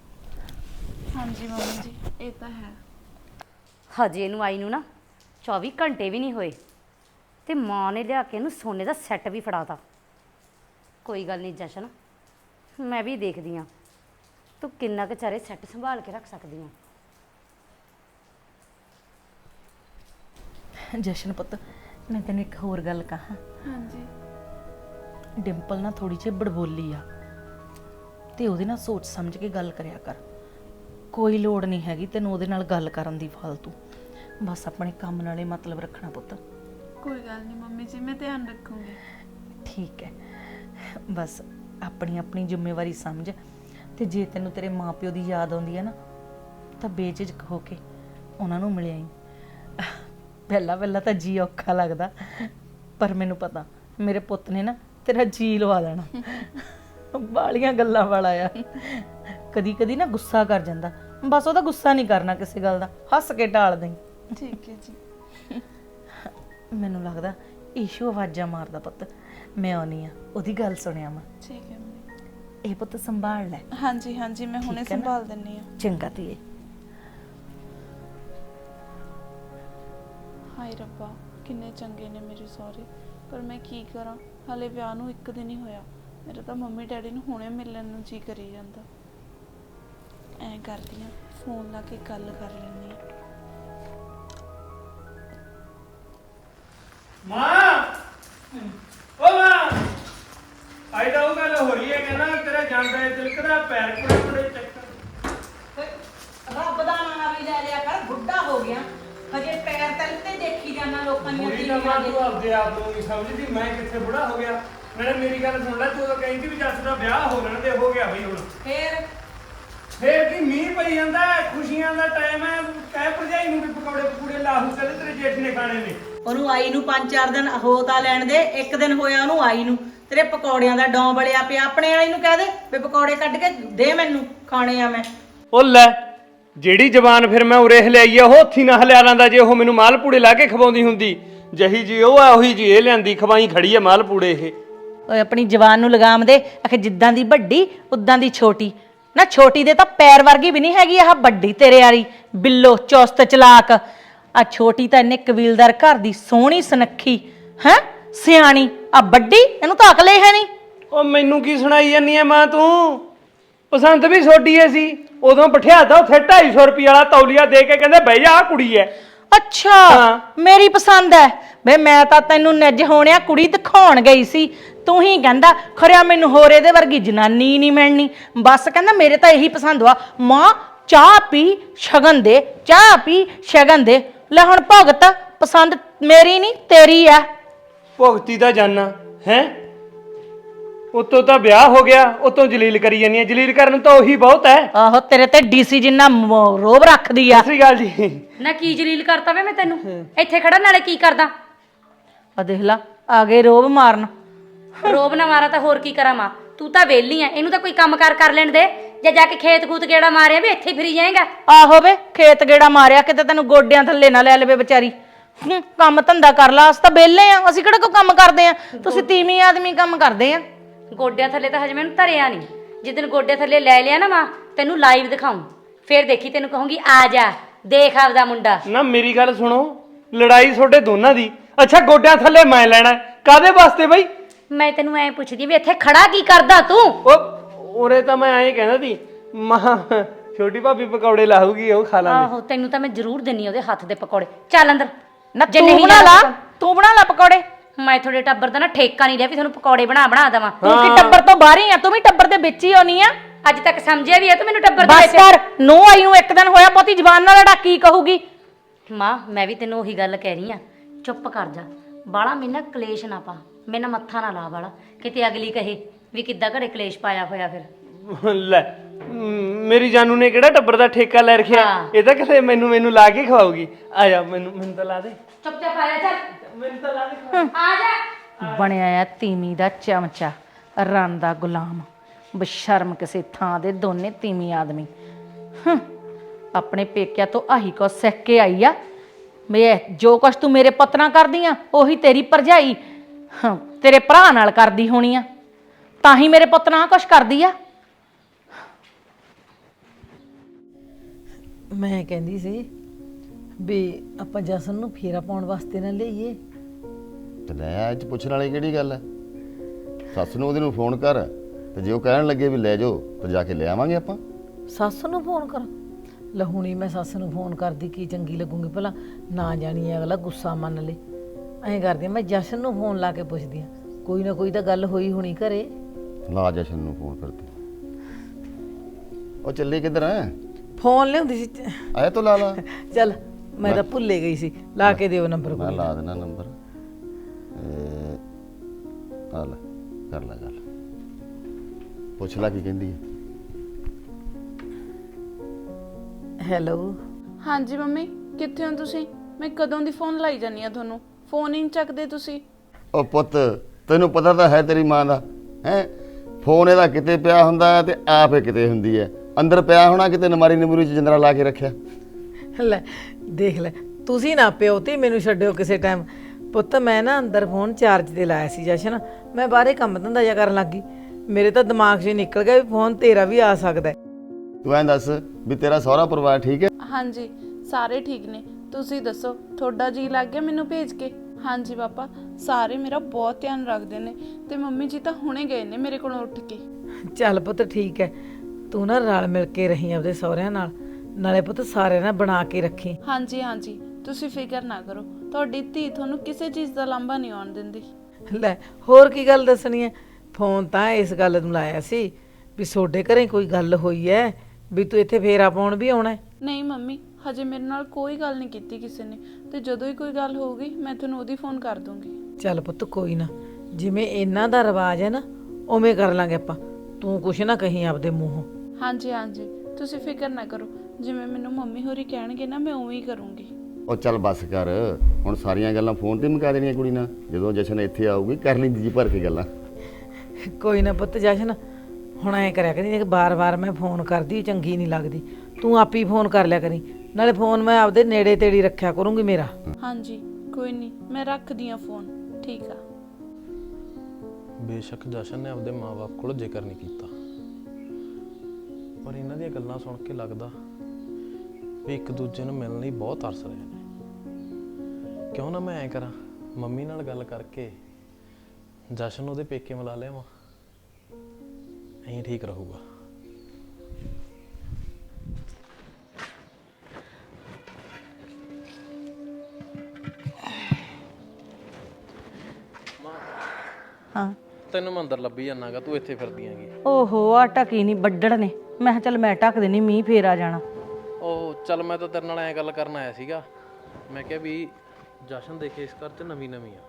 ਹਾਂਜੀ ਮੰਮੀ ਜੀ ਇਹ ਤਾਂ ਹੈ। ਹਜੇ ਇਹਨੂੰ ਆਈ ਨੂੰ ਨਾ 24 ਘੰਟੇ ਵੀ ਨਹੀਂ ਹੋਏ ਤੇ ਮਾਂ ਨੇ ਲਿਆ ਕੇ ਇਹਨੂੰ ਸੋਨੇ ਦਾ ਸੈੱਟ ਵੀ ਫੜਾਤਾ ਕੋਈ ਗੱਲ ਨਹੀਂ ਜਸ਼ਨ ਮੈਂ ਵੀ ਦੇਖਦੀ ਆ। ਤੂੰ ਕਿੰਨਾ ਕੁ ਚਾਰੇ ਸੈੱਟ ਸੰਭਾਲ ਕੇ ਰੱਖ ਸਕਦੀ ਆ? ਜਸ਼ਨ ਪੁੱਤ ਮੈਂ ਤੈਨੂੰ ਇੱਕ ਹੋਰ ਗੱਲ ਕਹਾਂ। ਹਾਂਜੀ। ਡਿੰਪਲ ਨਾ ਥੋੜੀ ਜਿਹੀ ਬੜਬੋਲੀ ਆ। ਤੇ ਉਹਦੇ ਨਾਲ ਸੋਚ ਸਮਝ ਕੇ ਗੱਲ ਕਰਿਆ ਕਰ। ਕੋਈ ਲੋੜ ਨਹੀਂ ਹੈਗੀ ਤੈਨੂੰ ਉਹਦੇ ਨਾਲ ਗੱਲ ਕਰਨ ਦੀ ਫालतू ਬਸ ਆਪਣੇ ਕੰਮ ਨਾਲੇ ਮਤਲਬ ਰੱਖਣਾ ਪੁੱਤ। ਕੋਈ ਗੱਲ ਨਹੀਂ ਮੰਮੀ ਜੀ ਮੈਂ ਧਿਆਨ ਰੱਖੂੰਗੀ। ਠੀਕ ਹੈ। ਬਸ ਆਪਣੀ ਆਪਣੀ ਜ਼ਿੰਮੇਵਾਰੀ ਸਮਝ। ਤੇ ਜੇ ਤੈਨੂੰ ਤੇਰੇ ਮਾਪਿਓ ਦੀ ਯਾਦ ਆਉਂਦੀ ਹੈ ਨਾ ਤਾਂ ਬੇਝਿਜਕ ਹੋ ਕੇ ਉਹਨਾਂ ਨੂੰ ਮਿਲਿਆ ਹੀ ਪਹਿਲਾਂ ਪਹਿਲਾਂ ਤਾਂ ਜੀ ਔਖਾ ਲੱਗਦਾ ਪਰ ਮੈਨੂੰ ਪਤਾ ਮੇਰੇ ਪੁੱਤ ਨੇ ਨਾ ਤੇਰਾ ਜੀ ਲਵਾ ਦੇਣਾ ਬਾਲੀਆਂ ਗੱਲਾਂ ਵਾਲਾ ਆ। ਕਦੀ ਕਦੀ ਨਾ ਗੁੱਸਾ ਕਰ ਜਾਂਦਾ। ਬਸ ਉਹਦਾ ਗੁੱਸਾ ਨਹੀਂ ਕਰਨਾ ਕਿਸੇ ਗੱਲ ਦਾ। ਹੱਸ ਕੇ ਟਾਲ ਦੇਂ ਠੀਕ ਹੈ ਜੀ। ਮੈਨੂੰ ਲੱਗਦਾ ਈਸ਼ੂ ਆਵਾਜ਼ਾਂ ਮਾਰਦਾ ਪੁੱਤ। ਮੈਂ ਆਉਣੀ ਆ ਉਹਦੀ ਗੱਲ ਸੁਣਿਆ ਮੈਂ। ਠੀਕ ਹੈ ਮੰਮੀ। ਇਹ ਪੁੱਤ ਸੰਭਾਲ ਲੈ। ਹਾਂਜੀ ਹਾਂਜੀ ਮੈਂ ਹੁਣੇ ਠੀਕ ਹੈ ਨਾ? ਸੰਭਾਲ ਦਿੰਨੀ ਆ। ਚੰਗਾ ਧੀਏ। ਹਾਏ ਰੱਬਾ ਕਿੰਨੇ ਚੰਗੇ ਨੇ ਮੇਰੇ ਸਹੁਰੇ। ਪਰ ਮੈਂ ਕੀ ਕਰਾਂ? ਹਲੇ ਵਿਆਹ ਨੂੰ ਇੱਕ ਦਿਨ ਹੀ ਹੋਇਆ। ਮੇਰਾ ਤਾਂ ਮੰਮੀ ਡੈਡੀ ਨੂੰ ਹੁਣੇ ਮਿਲਣ ਨੂੰ ਜੀ ਕਰੀ ਜਾਂਦਾ। ਐਂ ਕਰਦੀ ਆ ਫੋਨ ਲਾ ਕੇ ਗੱਲ ਕਰ ਲੈਂਦੀ ਆ। ਮਾਂ! ਓ ਮਾਂ! ਆਈ ਤਾਂ ਉਹ ਗੱਲ ਹੋ ਰਹੀ ਹੈ ਕਹਿੰਦਾ ਤੇਰਾ ਜਾਂਦਾ ਹੈ ਤਿਲਕਦਾ ਪੈਰ ਕੋਲੇ ਕੋਲੇ ਚੱਕਰ ਰੱਬ ਦਾ ਨਾਮ ਵੀ ਲੈ ਲਿਆ ਕਰ ਬੁੱਢਾ ਹੋ ਗਿਆ। ਹਜੇ ਪੈਰ ਤਲ ਤੇ ਦੇਖੀ ਜਾਣਾ ਲੋਕਾਂ ਦੀਆਂ ਮੇਰੀ ਤਾਂ ਮਾਂ ਤੂੰ ਆਪਦੇ ਆਪ ਨੂੰ ਨਹੀਂ ਸਮਝਦੀ ਮੈਂ ਕਿੱਥੇ ਬੁੜਾ ਹੋ ਗਿਆ। ਨਾਲੇ ਮੇਰੀ ਗੱਲ ਸੁਣ ਲੈ ਤੂੰ ਤਾਂ ਕਹਿੰਦੀ ਵੀ ਜੱਸ ਦਾ ਵਿਆਹ ਹੋ ਲੈਣ ਦੇ ਹੋ ਗਿਆ ਬਈ ਹੁਣ। ਫੇਰ ਫੇਰ ਕੀ ਮੀਂਹ ਪਈ ਜਾਂਦਾ ਹੈ, ਖੁਸ਼ੀਆਂ ਦਾ ਟਾਈਮ ਹੈ ਕਹਿ ਭਰਜਾਈ ਨੂੰ ਵੀ ਪਕੌੜੇ ਪਕੂੜੇ ਲਾਹੂ ਕਹਿੰਦੇ ਤੇਰੇ ਜੇਠ ਨੇ ਖਾਣੇ ਨੇ। ਉਹਨੂੰ ਆਈ ਨੂੰ ਪੰਜ ਚਾਰ ਦਿਨ ਹੋ ਤਾਂ ਲੈਣ ਦੇ ਇੱਕ ਦਿਨ ਹੋਇਆ ਉਹਨੂੰ ਆਈ ਨੂੰ। ਤੇਰੇ ਪਕੌੜਿਆਂ ਦਾ ਡੌਂ ਬਲਿਆ ਪਿਆ ਆਪਣੇ ਆਈ ਨੂੰ ਕਹਿ ਦੇ ਵੀ ਪਕੌੜੇ ਕੱਢ ਕੇ ਦੇ ਮੈਨੂੰ ਖਾਣੇ ਆ ਮੈਂ। ਉਹ ਲੈ ਜਿਹੜੀ ਜ਼ਬਾਨ ਫਿਰ ਮੈਂ ਉਰੇ ਹਲਿਆਈ ਆ ਉਹ ਹੱਥੀ ਨਾ ਹਲਿਆ ਲਾਂਦਾ ਜੇ ਉਹ ਮੈਨੂੰ ਮਾਲਪੂੜੇ ਲਾ ਕੇ ਖਵਾਉਂਦੀ ਹੁੰਦੀ। ਜਹੀ ਜੀ ਉਹ ਆ ਉਹੀ ਜੀ ਇਹ ਲਿਆਂਦੀ ਖਵਾਈ ਖੜੀ ਆ ਮਾਲਪੂੜੇ ਇਹ। ਓਏ ਆਪਣੀ ਜਵਾਨ ਨੂੰ ਲਗਾਮ ਦੇ ਆਖੇ ਜਿੱਦਾਂ ਦੀ ਵੱਡੀ ਉਦਾਂ ਦੀ ਛੋਟੀ। ਨਾ ਛੋਟੀ ਦੇ ਤਾਂ ਪੈਰ ਵਰਗੀ ਵੀ ਨਹੀਂ ਹੈਗੀ ਆਹ ਵੱਡੀ ਤੇਰੇ ਵਾਲੀ, ਬਿੱਲੋ ਚੁਸਤ ਚਲਾਕ। ਆ ਛੋਟੀ ਤਾਂ ਇਹਨੇ ਕਬੀਲਦਾਰ ਘਰ ਦੀ ਸੋਹਣੀ ਸੁਨੱਖੀ, ਹੈ? ਸਿਆਣੀ ਆ ਵੱਡੀ, ਇਹਨੂੰ ਤਾਂ ਅਕਲ ਹੀ ਹੈ ਨਹੀਂ। ਉਹ ਮੈਨੂੰ ਕੀ ਸੁਣਾਈ ਜਾਂਦੀ ਐ ਮਾਂ ਤੂੰ? ਪਸੰਦ ਵੀ ਛੋਡੀ ਐ ਸੀ, ਉਦੋਂ ਬਿਠਿਆਤਾ ਉੱਥੇ 250 ਰੁਪਏ ਵਾਲਾ ਤੌਲੀਆ ਦੇ ਕੇ ਕਹਿੰਦੇ ਬਈ ਆ ਕੁੜੀ ਐ। ਅੱਛਾ ਮੇਰੀ ਪਸੰਦ ਹੈ ਵੇ ਮੈਂ ਤਾਂ ਤੈਨੂੰ ਨਿੱਜ ਹੋਣਿਆ ਕੁੜੀ ਦਿਖਾਉਣ ਗਈ ਸੀ। ਤੂੰ ਹੀ ਕਹਿੰਦਾ ਖਰਿਆ ਮੈਨੂੰ ਹੋਰ ਇਹਦੇ ਵਰਗੀ ਜਨਾਨੀ ਨਹੀਂ ਮਿਲਣੀ। ਬਸ ਕਹਿੰਦਾ ਮੇਰੇ ਤਾਂ ਇਹੀ ਪਸੰਦ ਵਾ ਮਾਂ ਚਾਹ ਪੀ ਸ਼ਗਨ ਦੇ ਚਾਹ ਪੀ ਸ਼ਗਨ ਦੇ। ਲੈ ਹੁਣ ਭਗਤ ਪਸੰਦ ਮੇਰੀ ਨਹੀਂ ਤੇਰੀ ਆ ਭੁਗਤੀ ਦਾ ਜਾਨਾ ਹੈ? ਉਤੋਂ ਤਾਂ ਵਿਆਹ ਹੋ ਗਿਆ ਉਤੋਂ ਜਲੀਲ ਕਰੀ ਜਾਂਦੀ ਐ ਜਲੀਲ ਕਰਨ ਨੂੰ ਤਾਂ ਉਹੀ ਬਹੁਤ ਐ ਆਹੋ ਤੇਰੇ ਤੇ ਡੀਸੀ ਜਿੰਨਾ ਮ- ਰੋਬ ਰੱਖਦੀ ਆ। ਸਸਰੀ ਗੱਲ ਜੀ। ਨਾ ਕੀ ਜਲੀਲ ਕਰਤਾ ਵੇ ਮੈਂ ਤੈਨੂੰ? ਇੱਥੇ ਖੜਾ ਨਾਲੇ ਕੀ ਕਰਦਾ? ਆ ਦੇਖ ਲਾ ਆ ਗਏ ਰੋਬ ਮਾਰਨ। ਰੋਬ ਨਾ ਮਾਰਾ ਤਾਂ ਹੋਰ ਕੀ ਕਰਾਂ ਮਾਂ? ਤੂੰ ਤਾਂ ਵਿਹਲੀ ਐ ਇਹਨੂੰ ਤਾਂ ਕੋਈ ਕੰਮ ਕਾਰ ਕਰ ਲੈਣ ਦੇ। ਜਾਂ ਜਾ ਕੇ ਖੇਤ ਖੂਤ ਗੇੜਾ ਮਾਰਿਆ ਵੀ ਇੱਥੇ ਹੀ ਫਿਰੀ ਜਾਏਗਾ। ਆਹੋ ਵੇ ਖੇਤ ਗੇੜਾ ਮਾਰਿਆ ਕਿਤੇ ਤੈਨੂੰ ਗੋਡਿਆਂ ਥੱਲੇ ਨਾ ਲੈ ਲਵੇ ਵਿਚਾਰੀ। ਹੂੰ, ਕੰਮ ਧੰਦਾ ਕਰ ਲਾ ਅਸੀਂ ਤਾਂ ਵਿਹਲੇ ਆ ਅਸੀਂ ਕਿਹੜਾ ਕੋਈ ਕੰਮ ਕਰਦੇ ਆ? ਤੁਸੀਂ ਤੀਵੀਂ ਆਦਮੀ ਕੰਮ ਕਰਦੇ ਆ। ਗੋਡਿਆਂ ਥੱਲੇ ਤਾਂ ਹਜੇ ਮੈਨੂੰ ਧਰਿਆ ਨਹੀਂ। ਜਿੱਦਨ ਗੋਡੇ ਥੱਲੇ ਲੈ ਲਿਆ ਨਾ ਮਾਂ ਤੈਨੂੰ ਲਾਈਵ ਦਿਖਾਉਂ। ਫੇਰ ਦੇਖੀ ਤੈਨੂੰ ਕਹੂੰਗੀ ਆ ਜਾ ਦੇਖ ਆਪਦਾ ਮੁੰਡਾ। ਨਾ ਮੇਰੀ ਗੱਲ ਸੁਣੋ ਲੜਾਈ ਤੁਹਾਡੇ ਦੋਨਾਂ ਦੀ। ਅੱਛਾ ਗੋਡਿਆਂ ਥੱਲੇ ਮੈਂ ਲੈਣਾ ਹੈ। ਕਾਦੇ ਵਾਸਤੇ ਬਈ? ਮੈਂ ਤੈਨੂੰ ਐ ਪੁੱਛਦੀ ਵੀ ਇੱਥੇ ਖੜਾ ਕੀ ਕਰਦਾ ਤੂੰ? ਉਹ ਉਰੇ ਤਾਂ ਮੈਂ ਐਂ ਕਹਿੰਦਾ ਸੀ ਮਹਾ ਛੋਟੀ ਭਾਬੀ ਪਕੌੜੇ ਲਾਹੂਗੀ ਉਹ ਖਾ ਲਾਂਗੇ। ਆਹੋ ਤੈਨੂੰ ਤਾਂ ਮੈਂ ਜ਼ਰੂਰ ਦਿੰਨੀ ਆ ਉਹਦੇ ਹੱਥ ਦੇ ਪਕੌੜੇ। ਚੱਲ ਅੰਦਰ। ਨਾ ਜੇ ਤੂੰ ਨਹੀਂ ਬਣਾ ਲਾ ਜਾਣਾ ਤੂੰ ਬਣਾ ਲਾ ਪਕੌੜੇ। ਮੈਂ ਤੁਹਾਡੇ ਟੱਬਰ ਦਾ ਨਾ ਠੇਕਾ ਨਹੀਂ ਲਿਆ ਵੀ ਤੁਹਾਨੂੰ ਪਕੌੜੇ ਬਣਾ ਬਣਾ ਦੇਵਾਂ। ਤੂੰ ਕੀ ਟੱਬਰ ਤੋਂ ਬਾਹਰ ਹੀ ਆ ਤੂੰ ਵੀ ਟੱਬਰ ਦੇ ਵਿੱਚ ਹੀ ਆਉਣੀ ਆ। ਅੱਜ ਤੱਕ ਸਮਝਿਆ ਵੀ ਆ ਤੂੰ ਮੈਨੂੰ ਟੱਬਰ ਦੇ ਬਸ ਵਿੱਚ? ਕਰ ਨੂੰ ਆਈ ਨੂੰ ਇੱਕ ਦਿਨ ਹੋਇਆ ਪੋਤੀ ਜ਼ਬਾਨ ਨਾਲ ਲੜਾ ਕੀ ਕਹੂਗੀ? ਮਾਂ ਮੈਂ ਵੀ ਤੈਨੂੰ ਉਹੀ ਗੱਲ ਕਹਿ ਰਹੀ ਆ ਚੁੱਪ ਕਰ ਜਾ। ਬਾਲਾ ਮੈਨਾਂ ਕਲੇਸ਼ ਨਾ ਪਾ ਮੈਨਾਂ ਮੱਥਾ ਨਾ ਲਾ ਬਾਲਾ ਕਿਤੇ ਅਗਲੀ ਕਹੇ ਵੀ ਕਿੱਦਾਂ ਘਰੇ ਕਲੇਸ਼ ਪਾਇਆ ਹੋਇਆ ਫਿਰ। ਲੈ ਮ, ਮੇਰੀ ਜਾਨੂ ਨੇ ਕਿਹੜਾ ਟੱਬਰ ਦਾ ਠੇਕਾ ਲੈ ਰੱਖਿਆ? ਹਾਂ। ਇਹ ਤਾਂ ਕਿਤੇ ਮੈਨੂੰ ਮੈਨੂੰ ਲਾ ਕੇ ਖਵਾਉਗੀ ਆ ਜਾ ਮੈਨੂੰ ਮੈਨੂੰ ਤਾਂ ਲਾ ਦੇ। ਚੁੱਪ ਚਾਪ ਆਇਆ ਚੱਲ। ਮੈਨੂੰ ਤਾਂ ਲਾ ਦੇ। ਆ ਜਾ। ਬਣਿਆ ਆ ਤੀਮੀ ਦਾ ਚਮਚਾ ਰਨ ਦਾ ਗੁਲਾਮ। ਬਸ਼ਰਮ ਕਿਸੇ ਥਾਂ ਦੇ ਦੋਨੇ ਤੀਮੀ ਆਦਮੀ। ਹੰ, ਆਪਣੇ ਪੇਕਿਆਂ ਤੋਂ ਆਹੀ ਕੋ ਸਿੱਖ ਕੇ ਆਈ ਆ। ਮੈਂ ਜੋ ਕੁਛ ਤੂੰ ਮੇਰੇ ਪਤਨਾ ਕਰਦੀ ਆ ਉਹੀ ਤੇਰੀ ਭਰਜਾਈ ਹਾਂ, ਤੇਰੇ ਭਰਾ ਨਾਲ ਕਰਦੀ ਹੋਣੀ ਆ। ਤਾਂ ਹੀ ਮੇਰੇ ਪੁੱਤ ਨਾਲ ਆਹ ਕੁਛ ਕਰਦੀ ਆ। ਮੈਂ ਕਹਿੰਦੀ ਸੀ ਵੀ ਆਪਾਂ ਜਸਨ ਨੂੰ ਫੇਰਾ ਪਾਉਣ ਵਾਸਤੇ ਨਾ ਲਈਏ। ਤੇ ਲੈ ਅੱਜ ਪੁੱਛਣ ਵਾਲੀ ਕਿਹੜੀ ਗੱਲ ਹੈ? ਸੱਸ ਨੂੰ ਉਹਦੇ ਨੂੰ ਫੋਨ ਕਰ ਤੇ ਜੇ ਉਹ ਕਹਿਣ ਲੱਗੇ ਵੀ ਲੈ ਜਾਓ ਤਾਂ ਜਾ ਕੇ ਲੈ ਆਵਾਂਗੇ ਆਪਾਂ। ਸੱਸ ਨੂੰ ਫੋਨ ਕਰ। ਲਹੂਣੀ ਮੈਂ ਸੱਸ ਨੂੰ ਫੋਨ ਕਰਦੀ ਕੀ ਚੰਗੀ ਲੱਗੂਗੀ ਭਲਾ ਨਾ ਜਾਣੀ ਅਗਲਾ ਗੁੱਸਾ ਮੰਨ ਲੇ। ਐਂ ਕਰਦੀ ਹਾਂ, ਮੈਂ ਜਸ਼ਨ ਨੂੰ ਫੋਨ ਲਾ ਕੇ ਪੁੱਛਦੀ ਆ ਕੋਈ ਨਾ ਕੋਈ ਤਾਂ ਗੱਲ ਹੋਈ ਹੋਣੀ ਘਰੇ। ਲਾ ਜਸ਼ਨ ਨੂੰ ਫੋਨ ਕਰਦੇ। ਉਹ ਚੱਲੀ ਕਿੱਧਰ ਹੈ ਫੋਨ ਲਿਆਉਂਦੀ ਸੀ। ਆਇਆ ਤੋ ਲਾ ਲਾ। ਚੱਲ। ਮੈਂ ਤਾਂ ਭੁੱਲੇ ਗਈ ਸੀ। ਲਾ ਕੇ ਦਿਓ ਨੰਬਰ ਮੈਂ ਕੋਈ। ਲਾ ਦੇਣਾ ਨੰਬਰ। ਆ ਲੈ ਕਰ ਲੈ ਗੱਲ। ਪੁੱਛ ਲੈ ਕੀ ਕਹਿੰਦੀ ਹੈ। ਹੈਲੋ ਹਾਂਜੀ ਮੰਮੀ ਕਿੱਥੇ ਹੋ ਤੁਸੀਂ? ਮੈਂ ਕਦੋਂ ਦੀ ਫੋਨ ਲਾਈ ਜਾਨੀ ਆ ਤੁਹਾਨੂੰ? ਫੋਨ ਹੀ ਨਹੀਂ ਚੱਕਦੇ ਤੁਸੀਂ। ਉਹ ਪੁੱਤ ਤੈਨੂੰ ਪਤਾ ਤਾਂ ਹੈ ਤੇਰੀ ਮਾਂ ਦਾ। ਹੈ? ਫੋਨ ਇਹਦਾ ਕਿਤੇ ਪਿਆ ਹੁੰਦਾ ਤੇ ਆਪੇ ਕਿਤੇ ਹੁੰਦੀ ਹੈ। ਅੰਦਰ ਪਿਆ ਹੋਣਾ ਕਿਤੇ ਨਮਾਰੀ ਨਮੂਰੀ ਚ ਜੰਦਰਾ ਲਾ ਕੇ ਰੱਖਿਆ। ਲੈ ਦੇਖ ਲੈ ਤੁਸੀਂ ਨਾ ਪਿਓ ਤੇ ਮੈਨੂੰ ਛੱਡਿਓ ਕਿਸੇ ਟਾਈਮ ਪੁੱਤ ਮੈਂ ਨਾ ਅੰਦਰ ਫੋਨ ਚਾਰਜ ਤੇ ਲਾਇਆ ਸੀ ਜਸ਼ਨ। ਮੈਂ ਬਾਹਰੇ ਕੰਮ ਧੰਦਾ ਜਿਹਾ ਕਰਨ ਲੱਗੀ। ਮੇਰੇ ਤਾਂ ਦਿਮਾਗ 'ਚ ਨਿਕਲ ਗਿਆ ਵੀ ਫੋਨ ਤੇਰਾ ਵੀ ਆ ਸਕਦਾ ਹੈ। ਤੂੰ ਐਂ ਦੱਸ ਵੀ ਤੇਰਾ ਸਹੁਰਾ ਪਰਿਵਾਰ ਠੀਕ ਹੈ? ਹਾਂਜੀ ਸਾਰੇ ਠੀਕ ਨੇ। ਤੁਸੀਂ ਦੱਸੋ ਤੁਹਾਡਾ ਜੀ ਲੱਗ ਗਿਆ ਮੈਨੂੰ ਭੇਜ ਕੇ? ਹਾਂਜੀ ਪਾਪਾ ਸਾਰੇ ਮੇਰਾ ਬਹੁਤ ਧਿਆਨ ਰੱਖਦੇ ਨੇ ਤੇ ਮੰਮੀ ਜੀ ਤਾਂ ਹੁਣੇ ਗਏ ਨੇ ਮੇਰੇ ਕੋਲੋਂ ਉੱਠ ਕੇ। ਚੱਲ ਪੁੱਤ ਠੀਕ ਹੈ। ਤੂੰ ਨਾ ਰਲ ਮਿਲ ਕੇ ਰਹੀ ਆਪਦੇ ਸਹੁਰਿਆਂ ਨਾਲ। ਨਾਲੇ ਪੁੱਤ ਸਾਰਿਆਂ ਨਾਲ ਬਣਾ ਕੇ ਰੱਖੀ। ਹਾਂਜੀ ਹਾਂਜੀ। ਤੁਸੀਂ ਫਿਕਰ ਨਾ ਕਰੋ। ਤੁਹਾਡੀ ਧੀ ਤੁਹਾਨੂੰ ਕਿਸੇ ਚੀਜ਼ ਦਾ ਲਾਂਭਾ ਨਹੀਂ ਆਉਣ ਦਿੰਦੀ। ਲੈ ਹੋਰ ਕੀ ਗੱਲ ਦੱਸਣੀ ਹੈ? ਫੋਨ ਤਾਂ ਇਸ ਗੱਲ ਨੂੰ ਲਾਇਆ ਸੀ ਵੀ ਤੁਹਾਡੇ ਘਰੇ ਕੋਈ ਗੱਲ ਹੋਈ ਹੈ ਵੀ ਤੂੰ ਇੱਥੇ ਫੇਰਾ ਪਾਉਣ ਵੀ ਆਉਣਾ ਹੈ? ਨਹੀਂ ਮੰਮੀ। ਹਜੇ ਮੇਰੇ ਨਾਲ ਕੋਈ ਗੱਲ ਨਹੀਂ ਕੀਤੀ ਕਿਸੇ ਨੇ। ਤੇ ਜਦੋਂ ਹੀ ਕੋਈ ਗੱਲ ਹੋਊਗੀ ਮੈਂ ਤੁਹਾਨੂੰ ਉਹਦੀ ਫੋਨ ਕਰ ਦੂੰਗੀ। ਚੱਲ ਪੁੱਤ ਕੋਈ ਨਾ। ਜਿਵੇਂ ਇਹਨਾਂ ਦਾ ਰਿਵਾਜ ਹੈ ਨਾ ਉਵੇਂ ਕਰ ਲਾਂਗੇ ਆਪਾਂ। ਤੂੰ ਕੁਛ ਨਾ ਕਹੀਂ ਆਪਦੇ ਮੂੰਹੋਂ। ਹਾਂਜੀ ਹਾਂਜੀ। ਤੁਸੀਂ ਫਿਕਰ ਨਾ ਕਰੋ। ਜਿਵੇਂ ਮੈਨੂੰ ਮੰਮੀ ਹੋਰੀ ਕਹਿਣਗੇ ਨਾ ਮੈਂ ਉਵੇਂ ਹੀ ਕਰੂੰਗੀ। ਉਹ ਚੱਲ ਬੱਸ ਕਰ। ਹੁਣ ਸਾਰੀਆਂ ਗੱਲਾਂ ਫੋਨ ਤੇ ਮੁਕਾ ਦੇਣੀਆਂ ਕੁੜੀ ਨਾਲ। ਜਦੋਂ ਜਸ਼ਨ ਇੱਥੇ ਆਊਗੀ ਕਰ ਲਈ ਜੀ ਭਰ ਕੇ ਗੱਲਾਂ। ਕੋਈ ਨਾ ਪੁੱਤ ਜਸ਼ਨ ਹੁਣ ਐ ਕਰਿਆ ਕਰੀ ਜੇ ਬਾਰ-ਬਾਰ ਮੈਂ ਫੋਨ ਕਰਦੀ ਚੰਗੀ ਨਹੀਂ ਲੱਗਦੀ। ਤੂੰ ਆਪ ਹੀ ਫੋਨ ਕਰ ਲਿਆ ਕਰੀ। ਨਾਲੇ ਫੋਨ ਮੈਂ ਆਪਦੇ ਨੇੜੇ ਤੇੜੀ ਰੱਖਿਆ ਕਰੂੰਗੀ ਮੇਰਾ। ਹਾਂਜੀ ਕੋਈ ਨਹੀਂ ਮੈਂ ਰੱਖਦੀ ਆ ਫੋਨ ਠੀਕ ਆ। ਬੇਸ਼ੱਕ ਜਸ਼ਨ ਨੇ ਆਪਦੇ ਮਾਪੇ ਕੋਲ ਜ਼ਿਕਰ ਨਹੀਂ ਕੀਤਾ। ਪਰ ਇਹਨਾਂ ਦੀਆਂ ਗੱਲਾਂ ਸੁਣ ਕੇ ਲੱਗਦਾ ਵੀ ਇੱਕ ਦੂਜੇ ਨੂੰ ਮਿਲਣ ਲਈ ਬਹੁਤ ਤਰਸ ਰਹੇ ਨੇ ਕਿਉਂ ਨਾ ਮੈਂ ਐ ਕਰਾਂ? ਮੰਮੀ ਨਾਲ ਗੱਲ ਕਰਕੇ ਜਸ਼ਨ ਨੂੰ ਉਹਦੇ ਪੇਕੇ ਮਿਲਾ ਲਿਆਵਾਂ। ਐਂ ਠੀਕ ਰਹੂਗਾ। ਹਾਂ। ਤੈਨੂੰ ਮੈਂ ਅੰਦਰ ਲੱਭੀ ਜਾਣਾਗਾ ਤੂੰ ਇੱਥੇ ਫਿਰਦੀ ਆਂਗੀ ਓਹੋ ਆ ਟਕੀ ਨਹੀਂ ਵੱਡੜ ਨੇ ਮੈਂ ਕਿਹਾ ਚੱਲ ਮੈਂ ਢੱਕ ਦੇਣੀ ਮੀਂਹ ਫੇਰ ਆ ਜਾਣਾ। ਚੱਲ ਮੈਂ ਤਾਂ ਤੇਰੇ ਨਾਲ ਐ ਗੱਲ ਕਰਨ ਆਇਆ ਸੀਗਾ। ਮੈਂ ਕਿਹਾ ਵੀ ਜਸ਼ਨ ਦੇਖੇ ਇਸ ਘਰ 'ਚ ਨਵੀਂ ਨਵੀਂ ਆ।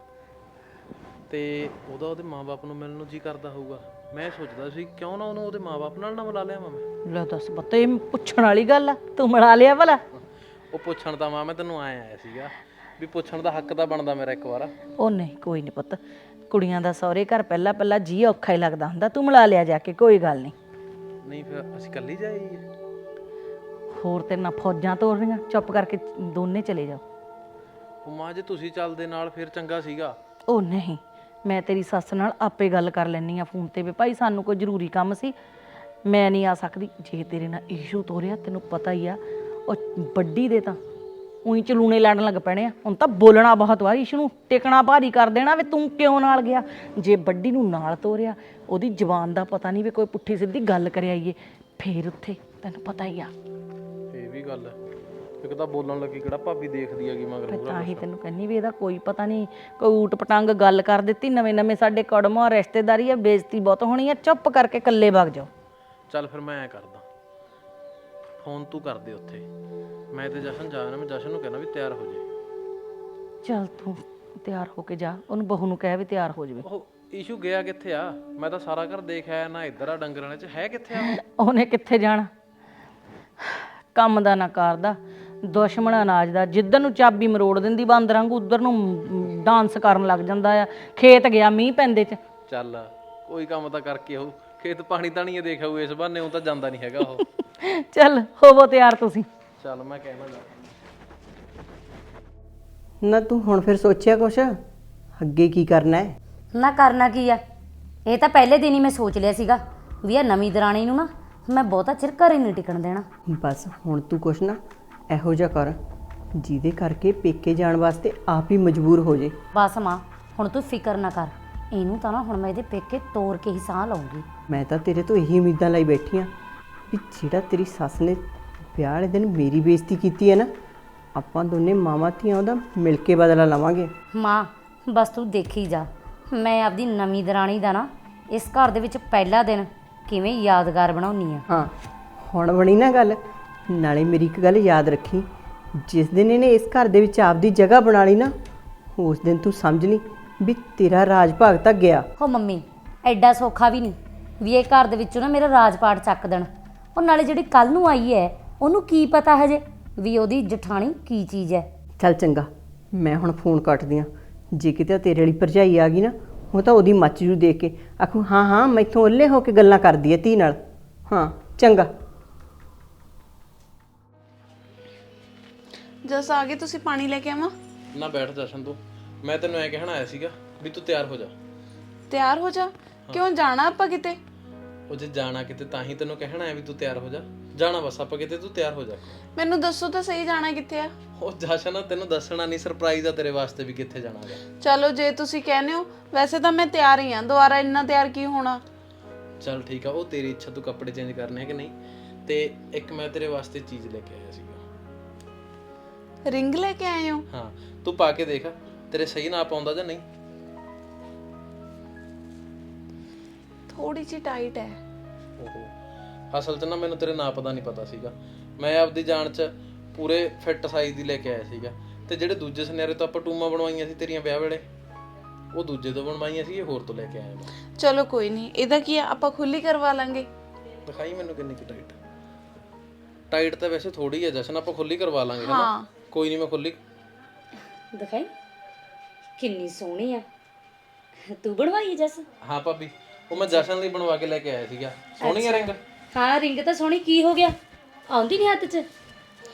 ਤੇ ਉਹਦਾ ਉਹਦੇ ਮਾਪੇ ਨੂੰ ਮਿਲਣ ਨੂੰ ਜੀ ਕਰਦਾ ਹੋਊਗਾ। ਮੈਂ ਸੋਚਦਾ ਸੀ ਕਿਉਂ ਨਾ ਉਹਨੂੰ ਉਹਦੇ ਮਾਪੇ ਨਾਲ ਨਾ ਮਿਲਾ ਲਿਆਵਾਂ ਮੈਂ। ਲੈ ਦੱਸ ਪਤਾ ਇਹ ਪੁੱਛਣ ਵਾਲੀ ਗੱਲ ਆ। ਤੂੰ ਮਿਲਾ ਲਿਆ ਭਲਾ। ਉਹ ਪੁੱਛਣ ਦਾ ਮਾਂ ਮੈਂ ਤੈਨੂੰ ਆਇਆ ਆਇਆ ਸੀਗਾ ਵੀ ਪੁੱਛਣ ਦਾ ਹੱਕ ਤਾਂ ਬਣਦਾ ਮੇਰਾ ਇੱਕ ਵਾਰ। ਉਹ ਨਹੀਂ ਕੋਈ ਨਹੀਂ ਪੁੱਤ। ਕੁੜੀਆਂ ਦਾ ਸਹੁਰੇ ਘਰ ਪਹਿਲਾਂ ਪਹਿਲਾਂ ਜੀ ਔਖਾ ਹੀ ਲੱਗਦਾ ਹੁੰਦਾ। ਤੂੰ ਮਿਲਾ ਲਿਆ ਜਾ ਕੇ ਕੋਈ ਗੱਲ ਨਹੀਂ। ਨਹੀਂ ਫਿਰ ਅਸੀਂ ਇਕੱਲੀ ਜਾਈਏ। ਹੋਰ ਤੇ ਨਾ ਫੌਜਾਂ ਤੋੜ ਰਹੀਆਂ ਚੁੱਪ ਕਰਕੇ ਦੋਨੇ ਚਲੇ ਜਾਓ। ਉਹ ਮਾਂ ਜੇ ਤੁਸੀਂ ਚੱਲਦੇ ਨਾਲ ਫਿਰ ਚੰਗਾ ਸੀਗਾ। ਉਹ ਨਹੀਂ ਮੈਂ ਤੇਰੀ ਸੱਸ ਨਾਲ ਆਪੇ ਗੱਲ ਕਰ ਲੈਣੀ ਆ ਫੋਨ ਤੇ ਵੀ ਭਾਈ ਸਾਨੂੰ ਕੋਈ ਜ਼ਰੂਰੀ ਕੰਮ ਸੀ ਮੈਂ ਨਹੀਂ ਆ ਸਕਦੀ। ਜੇ ਤੇਰੇ ਨਾਲ ਇਸ਼ੂ ਤੋਰਿਆ ਤੈਨੂੰ ਪਤਾ ਹੀ ਆ ਉਹ ਵੱਡੀ ਦੇ ਤਾਂ ਉਹੀ ਚਲੂਣੇ ਲੜਨ ਲੱਗ ਪੈਣੇ ਆ। ਹੁਣ ਤਾਂ ਬੋਲਣਾ ਬਹੁਤ ਵਾਰ ਇਸ਼ੂ ਨੂੰ ਟਿਕਣਾ ਭਾਰੀ ਕਰ ਦੇਣਾ ਵੀ ਤੂੰ ਕਿਉਂ ਨਾਲ ਗਿਆ? ਜੇ ਵੱਡੀ ਨੂੰ ਨਾਲ ਤੋਰਿਆ ਉਹਦੀ ਜ਼ਬਾਨ ਦਾ ਪਤਾ ਨਹੀਂ ਵੀ ਕੋਈ ਪੁੱਠੀ ਸਿੱਧੀ ਗੱਲ ਕਰਿਆ ਆਈਏ ਫੇਰ ਉੱਥੇ ਤੈਨੂੰ ਪਤਾ ਹੀ ਆ। ਇਹ ਵੀ ਗੱਲ ਹੈ। ਇੱਕ ਤਾਂ ਬੋਲਣ ਲੱਗੀ ਕਿਹੜਾ ਭਾਬੀ ਦੇਖਦੀ ਹੈਗੀ ਮਗਰ ਮੈਂ ਤਾਂ ਹੀ ਤੈਨੂੰ ਕਹਿੰਨੀ ਵੀ ਇਹਦਾ ਕੋਈ ਪਤਾ ਨਹੀਂ ਕੋਈ ਊਟ ਪਟੰਗ ਗੱਲ ਕਰ ਦਿੱਤੀ ਨਵੇਂ ਨਵੇਂ ਸਾਡੇ ਕੜਮਾ ਰਿਸ਼ਤੇਦਾਰੀ ਆ ਬੇਇੱਜ਼ਤੀ ਬਹੁਤ ਹੋਣੀ ਆ ਚੁੱਪ ਕਰਕੇ ਇਕੱਲੇ ਵਗ ਜਾਓ। ਚੱਲ ਫਿਰ ਮੈਂ ਐ ਕਰਦਾ। ਫੋਨ ਤੂੰ ਕਰ ਦੇ ਉੱਥੇ। ਮੈਂ ਤੇ ਜਸ਼ਨ ਜਾਣਾ ਮੈਂ ਜਸ਼ਨ ਨੂੰ ਕਹਿਣਾ ਵੀ ਤਿਆਰ ਹੋ ਜੇ ਚੱਲ ਤੂੰ ਤਿਆਰ ਹੋ ਕੇ ਜਾ ਉਹਨੂੰ ਬਹੂ ਨੂੰ ਕਹਿ ਵੀ ਤਿਆਰ ਹੋ ਜਾਵੇ। ਉਹ ਇਸ਼ੂ ਗਿਆ ਕਿੱਥੇ ਆ? ਮੈਂ ਤਾਂ ਸਾਰਾ ਘਰ ਦੇਖ ਆਇਆ ਨਾ ਇੱਧਰ ਆ ਡੰਗਰਾਂ ਚ ਹੈ ਕਿੱਥੇ ਆ ਉਹ? ਉਹਨੇ ਕਿੱਥੇ ਜਾਣਾ? ਕੰਮ ਦਾ ਨਾ ਕਰਦਾ ਦੁਸ਼ਮਣ ਅਨਾਜ ਦਾ। ਜਿੱਧਰ ਨੂੰ ਚਾਬੀ ਮਰੋੜ ਦਿੰਦੀ ਬਾਂਦਰ ਵਾਂਗੂ ਉਧਰ ਨੂੰ ਡਾਂਸ ਕਰਨ ਲੱਗ ਜਾਂਦਾ ਆ। ਖੇਤ ਗਿਆ ਮੀਂਹ ਪੈਂਦੇ ਚ। ਚੱਲ ਕੋਈ ਕੰਮ ਤਾਂ ਕਰਕੇ ਉਹ ਖੇਤ ਪਾਣੀ ਤਾਂ ਨਹੀਂ ਦੇਖ ਆਊ ਇਸ ਬਹਾਨੇ ਉਹ ਤਾਂ ਜਾਂਦਾ ਨਹੀਂ ਹੈਗਾ ਉਹ। ਚੱਲ ਹੋਵੋ ਤਿਆਰ ਤੁਸੀਂ। ਚੱਲ ਮੈਂ ਕਹਿਣਾ ਜਾ ਨਾ ਤੂੰ ਹੁਣ ਫਿਰ ਸੋਚਿਆ ਕੁਛ? ਅੱਗੇ ਕੀ ਕਰਨਾ ਹੈ? ਨਾ ਕਰਨਾ ਕੀ ਆ? ਇਹ ਤਾਂ ਪਹਿਲੇ ਦਿਨ ਹੀ ਮੈਂ ਸੋਚ ਲਿਆ ਸੀਗਾ ਵੀ ਆ ਨਵੀਂ ਦਰਾਣੀ ਨੂੰ ਨਾ ਮੈਂ ਬਹੁਤਾ ਚਿਰ ਘਰੇ ਨਹੀਂ ਟਿਕਣ ਦੇਣਾ। ਬਸ ਹੁਣ ਤੂੰ ਕੁਛ ਨਾ ਇਹੋ ਜਿਹਾ ਕਰ ਜਿਹਦੇ ਕਰਕੇ ਪੇਕੇ ਜਾਣ ਵਾਸਤੇ ਆਪ ਹੀ ਮਜਬੂਰ ਹੋ ਜੇ ਬਸ ਮਾਂ ਹੁਣ ਤੂੰ ਫਿਕਰ ਨਾ ਕਰ। ਇਹਨੂੰ ਤਾਂ ਨਾ ਹੁਣ ਮੈਂ ਇਹਦੇ ਪੇਕੇ ਤੋੜ ਕੇ ਹੀ ਸਾਹ ਲਊਂਗੀ ਮੈਂ ਤਾਂ ਤੇਰੇ ਤੋਂ ਇਹੀ ਉਮੀਦਾਂ ਲਈ ਬੈਠੀ ਆ ਵੀ ਜਿਹੜਾ ਤੇਰੀ ਸੱਸ ਨੇ ਵਿਆਹ ਵਾਲੇ ਦਿਨ ਮੇਰੀ ਬੇਇੱਜ਼ਤੀ ਕੀਤੀ ਹੈ ਨਾ ਆਪਾਂ ਦੋਨੇ ਮਾਵਾਂ ਧੀਆਂ ਉਹਦਾ ਮਿਲ ਕੇ ਬਦਲਾ ਲਵਾਂਗੇ। ਮਾਂ ਬਸ ਤੂੰ ਦੇਖੀ ਜਾ। ਮੈਂ ਆਪਦੀ ਨਵੀਂ ਦਰਾਣੀ ਦਾ ਨਾ ਇਸ ਘਰ ਦੇ ਵਿੱਚ ਪਹਿਲਾ ਦਿਨ ਕਿਵੇਂ ਯਾਦਗਾਰ ਬਣਾਉਣੀ ਆ? ਹਾਂ ਹੁਣ ਬਣੀ ਨਾ ਗੱਲ। ਨਾਲੇ ਮੇਰੀ ਇੱਕ ਗੱਲ ਯਾਦ ਰੱਖੀ। ਜਿਸ ਦਿਨ ਇਹਨੇ ਇਸ ਘਰ ਦੇ ਵਿੱਚ ਆਪਦੀ ਜਗ੍ਹਾ ਬਣਾ ਲਈ ਨਾ ਉਸ ਦਿਨ ਤੂੰ ਸਮਝ ਲਈ ਵੀ ਤੇਰਾ ਰਾਜ ਭਾਗ ਤੱਕ ਗਿਆ। ਹੋ ਮੰਮੀ ਐਡਾ ਸੌਖਾ ਵੀ ਨਹੀਂ ਵੀ ਇਹ ਘਰ ਦੇ ਵਿੱਚੋਂ ਨਾ ਮੇਰਾ ਰਾਜਪਾਟ ਚੱਕ ਦੇਣ। ਉਹ ਨਾਲੇ ਜਿਹੜੀ ਕੱਲ ਨੂੰ ਆਈ ਹੈ ਉਹਨੂੰ ਕੀ ਪਤਾ ਹਜੇ ਵੀ ਉਹਦੀ ਜਠਾਣੀ ਕੀ ਚੀਜ਼ ਹੈ। ਚੱਲ ਚੰਗਾ ਮੈਂ ਹੁਣ ਫੋਨ ਕੱਟਦੀ ਆ। ਜੇ ਕਿਤੇ ਤੇਰੇ ਵਾਲੀ ਭਰਜਾਈ ਆ ਗਈ ਨਾ ਉਹ ਤਾਂ ਉਹਦੀ ਮੱਚ ਜੂ ਦੇਖ ਕੇ। ਆਖੂ ਹਾਂ ਹਾਂ ਮੈਥੋਂ ਉੱਲੇ ਹੋ ਕੇ ਗੱਲਾਂ ਕਰਦੀ ਐ ਧੀ ਨਾਲ। ਹਾਂ ਚੰਗਾ। ਜਸ ਆ ਗਏ ਤੁਸੀਂ ਪਾਣੀ ਲੈ ਕੇ ਆਵਾਂ? ਨਾ ਬੈਠ ਜਸ਼ਨ ਤੂੰ ਮੈਂ ਤੈਨੂੰ ਐ ਕਹਿਣਾ ਆਇਆ ਸੀਗਾ ਵੀ ਤੂੰ ਤਿਆਰ ਹੋ ਜਾ। ਤਿਆਰ ਹੋ ਜਾ? ਕਿਉਂ ਜਾਣਾ ਆਪਾਂ ਕਿਤੇ? ਉਹ ਜੇ ਜਾਣਾ ਕਿਤੇ ਤਾਂ ਹੀ ਤੈਨੂੰ ਕਹਿਣਾ ਹੈ ਵੀ ਤੂੰ ਤਿਆਰ ਹੋ ਜਾ। ਜਾਣਾ ਬਸ ਆਪਾਂ ਕਿਤੇ ਤੂੰ ਤਿਆਰ ਹੋ ਜਾ। ਮੈਨੂੰ ਦੱਸੋ ਤਾਂ ਸਹੀ ਜਾਣਾ ਕਿੱਥੇ ਆ? ਉਹ ਜਸ਼ਨ ਤੈਨੂੰ ਦੱਸਣਾ ਨਹੀਂ ਸਰਪ੍ਰਾਈਜ਼ ਆ ਤੇਰੇ ਵਾਸਤੇ ਵੀ ਕਿੱਥੇ ਜਾਣਾ ਹੈ ਚਲੋ ਜੇ ਤੁਸੀਂ ਕਹਿੰਦੇ ਹੋ ਵੈਸੇ ਤਾਂ ਮੈਂ ਤਿਆਰ ਹੀ ਆ ਦੁਬਾਰਾ ਇੰਨਾ ਤਿਆਰ ਕੀ ਹੋਣਾ? ਚੱਲ ਠੀਕ ਆ ਉਹ ਤੇਰੀ ਇੱਛਾ ਤੂੰ ਕੱਪੜੇ ਚੇਂਜ ਕਰਨੇ ਆ ਕਿ ਨਹੀਂ? ਤੇ ਇੱਕ ਮੈਂ ਤੇਰੇ ਵਾਸਤੇ ਚੀਜ਼ ਲੈ ਕੇ ਆਇਆ ਸੀਗਾ। ਰਿੰਗ ਲੈ ਕੇ ਆਏ ਹੋ? ਹਾਂ ਤੂੰ ਪਾ ਕੇ ਦੇਖ ਤੇਰੇ ਸਹੀ ਨਾਪ ਆਉਂਦਾ ਜਾਂ ਨਹੀਂ? ਥੋੜੀ ਜਿਹੀ ਟਾਈਟ ਹੈ। ਅਸਲ 'ਚ ਨਾ ਮੈਨੂੰ ਤੇਰੇ ਨਾਪ ਦਾ ਨਹੀਂ ਪਤਾ ਸੀਗਾ। ਮੈਂ ਆਪਦੀ ਜਾਣ 'ਚ ਪੂਰੇ ਫਿੱਟ ਸਾਈਜ਼ ਦੀ ਲੈ ਕੇ ਆਇਆ ਸੀਗਾ। ਤੇ ਜਿਹੜੇ ਦੂਜੇ ਸੁਨਿਆਰੇ ਤੋਂ ਆਪਾਂ ਟੂਮਾਂ ਬਣਵਾਈਆਂ ਸੀ ਤੇਰੀਆਂ ਵਿਆਹ ਵੇਲੇ ਉਹ ਦੂਜੇ ਤੋਂ ਬਣਵਾਈਆਂ ਸੀ ਇਹ ਹੋਰ ਤੋਂ ਲੈ ਕੇ ਆਇਆ ਮੈਂ। ਚਲੋ ਕੋਈ ਨਹੀਂ ਇਹਦਾ ਕੀ ਆ? ਆਪਾਂ ਖੁੱਲੀ ਕਰਵਾ ਲਾਂਗੇ। ਦਿਖਾਈ ਮੈਨੂੰ ਕਿੰਨੀ ਕੁ ਟਾਈਟ ਟਾਈਟ ਤਾਂ ਵੈਸੇ ਥੋੜੀ ਹੈ ਜਸ਼ਨ ਆਪਾਂ ਖੁੱਲੀ ਕਰਵਾ ਲਾਂਗੇ ਹਾਂ। ਕੋਈ ਨਹੀਂ ਮੈਂ ਖੁੱਲੀ ਦਿਖਾਈ। ਕਿੰਨੀ ਸੋਹਣੀ ਆ। ਤੂੰ ਬਣਵਾਈ ਜਸ ਹਾਂ ਭਾਬੀ। ਉਹ ਮੈਂ ਜਸ਼ਨ ਲਈ ਬਣਵਾ ਕੇ ਲੈ ਕੇ ਆਇਆ ਸੀਗਾ। ਸੋਹਣੀ ਹੈ ਰਿੰਗ? ਹਾਂ ਰਿੰਗ ਤਾਂ ਸੋਹਣੀ ਕੀ ਹੋ ਗਿਆ? ਆਉਂਦੀ ਨਹੀਂ ਹੱਥ 'ਚ?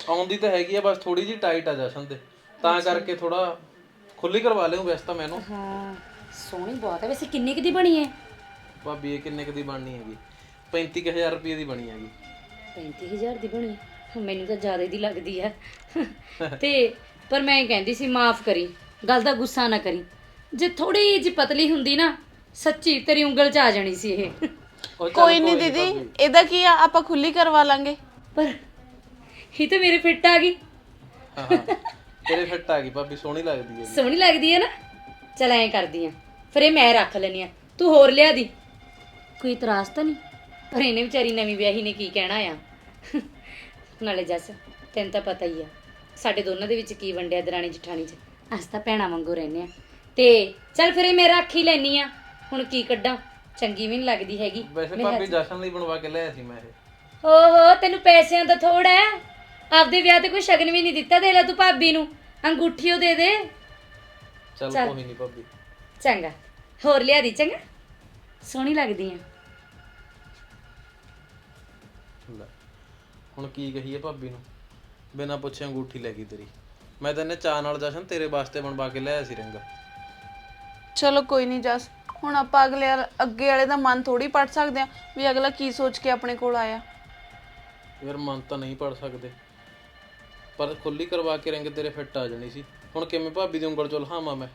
ਆਉਂਦੀ ਤਾਂ ਹੈਗੀ ਆ ਬਸ ਥੋੜੀ ਜੀ ਟਾਈਟ ਆ ਜਸ਼ਨ ਤੇ ਤਾਂ ਕਰਕੇ ਥੋੜਾ ਖੁੱਲੀ ਕਰਵਾ ਲਿਓ ਵੈਸੇ ਤਾਂ ਮੈਨੂੰ। ਹਾਂ ਸੋਹਣੀ ਬਹੁਤ ਹੈ ਵੈਸੇ ਕਿੰਨੀ ਕੁ ਦੀ ਬਣੀ ਹੈ ਭਾਬੀ ਇਹ ਕਿੰਨੇ ਕੁ ਦੀ ਬਣਨੀ ਹੈਗੀ? 35000 ਰੁਪਏ ਦੀ ਬਣੀ ਹੈਗੀ। 35000 ਦੀ ਬਣੀ? ਮੈਨੂੰ ਤਾਂ ਜ਼ਿਆਦਾ ਦੀ ਲੱਗਦੀ ਆ। ਤੇ ਪਰ ਮੈਂ ਕਹਿੰਦੀ ਸੀ ਮਾਫ ਕਰੀ। ਗੱਲ ਦਾ ਗੁੱਸਾ ਨਾ ਕਰੀ। ਜੇ ਥੋੜੀ ਜਿਹੀ ਪਤਲੀ ਹੁੰਦੀ ਨਾ ਸੱਚੀ ਤੇਰੀ ਉਂਗਲ 'ਚ ਆ ਜਾਣੀ ਸੀ ਇਹ। ਕੋਈ ਨਹੀਂ ਦੀਦੀ ਇਹਦਾ ਕੀ ਆ? ਆਪਾਂ ਖੁੱਲੀ ਕਰਵਾ ਲਾਂਗੇ। ਪਰ ਇਹ ਤਾਂ ਮੇਰੇ ਫਿੱਟ ਆ ਗਈ। ਹਾਂ ਤੇਰੇ ਫਿੱਟ ਆ ਗਈ ਭਾਬੀ ਸੋਹਣੀ ਲੱਗਦੀ ਹੈ ਸੋਹਣੀ ਲੱਗਦੀ ਹੈ ਨਾ? ਚਲ ਐਂ ਕਰਦੀ ਆ ਫਿਰ ਇਹ ਮੈਂ ਰੱਖ ਲੈਣੀ ਆ ਤੂੰ ਹੋਰ ਲਿਆ ਦੀ। ਕੋਈ ਇਤਰਾਜ਼ ਤਾਂ ਨਹੀਂ? ਪਰ ਇਹਨੇ ਵਿਚਾਰੀ ਨਵੀਂ ਵਿਆਹੀ ਨੇ ਕੀ ਕਹਿਣਾ ਆ? ਨਾਲੇ ਜੱਸ ਤੈਨੂੰ ਤਾਂ ਪਤਾ ਹੀ ਆ ਸਾਡੇ ਦੋਨਾਂ ਦੇ ਵਿੱਚ ਕੀ ਵੰਡਿਆ ਦਰਾਣੀ ਜਠਾਣੀ 'ਚ। ਅਸੀਂ ਤਾਂ ਭੈਣਾਂ ਵਾਂਗੂ ਰਹਿੰਦੇ ਆ ਤੇ ਚੱਲ ਫਿਰ ਇਹ ਮੈਂ ਰੱਖ ਹੀ ਲੈਣੀ ਆ ਹੁਣ ਕੀ ਕੱਢਾਂ? ਚੰਗੀ ਵੀ ਨਹੀਂ ਲੱਗਦੀ ਹੈਗੀ। ਵੈਸੇ ਭਾਬੀ ਜਸ਼ਨ ਲਈ ਬਣਵਾ ਕੇ ਲਿਆਇਆ ਸੀ ਮੈਂ ਇਹ। ਓਹੋ ਤੈਨੂੰ ਪੈਸਿਆਂ ਦਾ ਥੋੜਾ ਹੈ। ਆਪਦੇ ਵਿਆਹ ਤੇ ਕੋਈ ਸ਼ਗਨ ਵੀ ਨਹੀਂ ਦਿੱਤਾ ਦੇ ਲੈ ਤੂੰ ਭਾਬੀ ਨੂੰ। ਅੰਗੂਠੀ ਉਹ ਦੇ ਦੇ। ਚੱਲ ਚੱਲ। ਕੋਈ ਨਹੀਂ ਭਾਬੀ। ਚੰਗਾ। ਹੋਰ ਲਿਆ ਦੀ ਚੰਗਾ? ਸੋਹਣੀ ਲੱਗਦੀ ਆ। ਲੈ ਹੁਣ ਕੀ ਕਹੀਏ ਭਾਬੀ ਨੂੰ? ਬਿਨਾਂ ਪੁੱਛੇ ਅੰਗੂਠੀ ਲੈ ਗਈ ਤੇਰੀ। ਮੈਂ ਤਾਂ ਇਹਨੇ ਚਾਹ ਨਾਲ ਜਸ਼ਨ ਤੇਰੇ ਵਾਸਤੇ ਬਣਵਾ ਕੇ ਲਿਆਇਆ ਸੀ ਰਿੰਗ। ਚਲੋ ਕੋਈ ਨਹੀਂ ਜਸ। ਹੁਣ ਆਪਾਂ ਅਗਲੇ ਵਾਲ- ਅੱਗੇ ਵਾਲੇ ਦਾ ਮਨ ਥੋੜੀ ਪੜ ਸਕਦੇ ਆ ਵੀ ਅਗਲਾ ਕੀ ਸੋਚ ਕੇ ਆਪਣੇ ਕੋਲ ਆਇਆ। ਯਾਰ ਮਨ ਤਾਂ ਨਹੀਂ ਪੜ ਸਕਦੇ। ਪਰ ਖੁੱਲੀ ਕਰਵਾ ਕੇ ਰਿੰਗ ਤੇਰੇ ਫਿੱਟ ਆ ਜਾਣੀ ਸੀ। ਹੁਣ ਕਿਵੇਂ ਭਾਬੀ ਦੀ ਉਂਗਲ ਚੋਂ ਲਹਾਵਾਂ ਮੈਂ?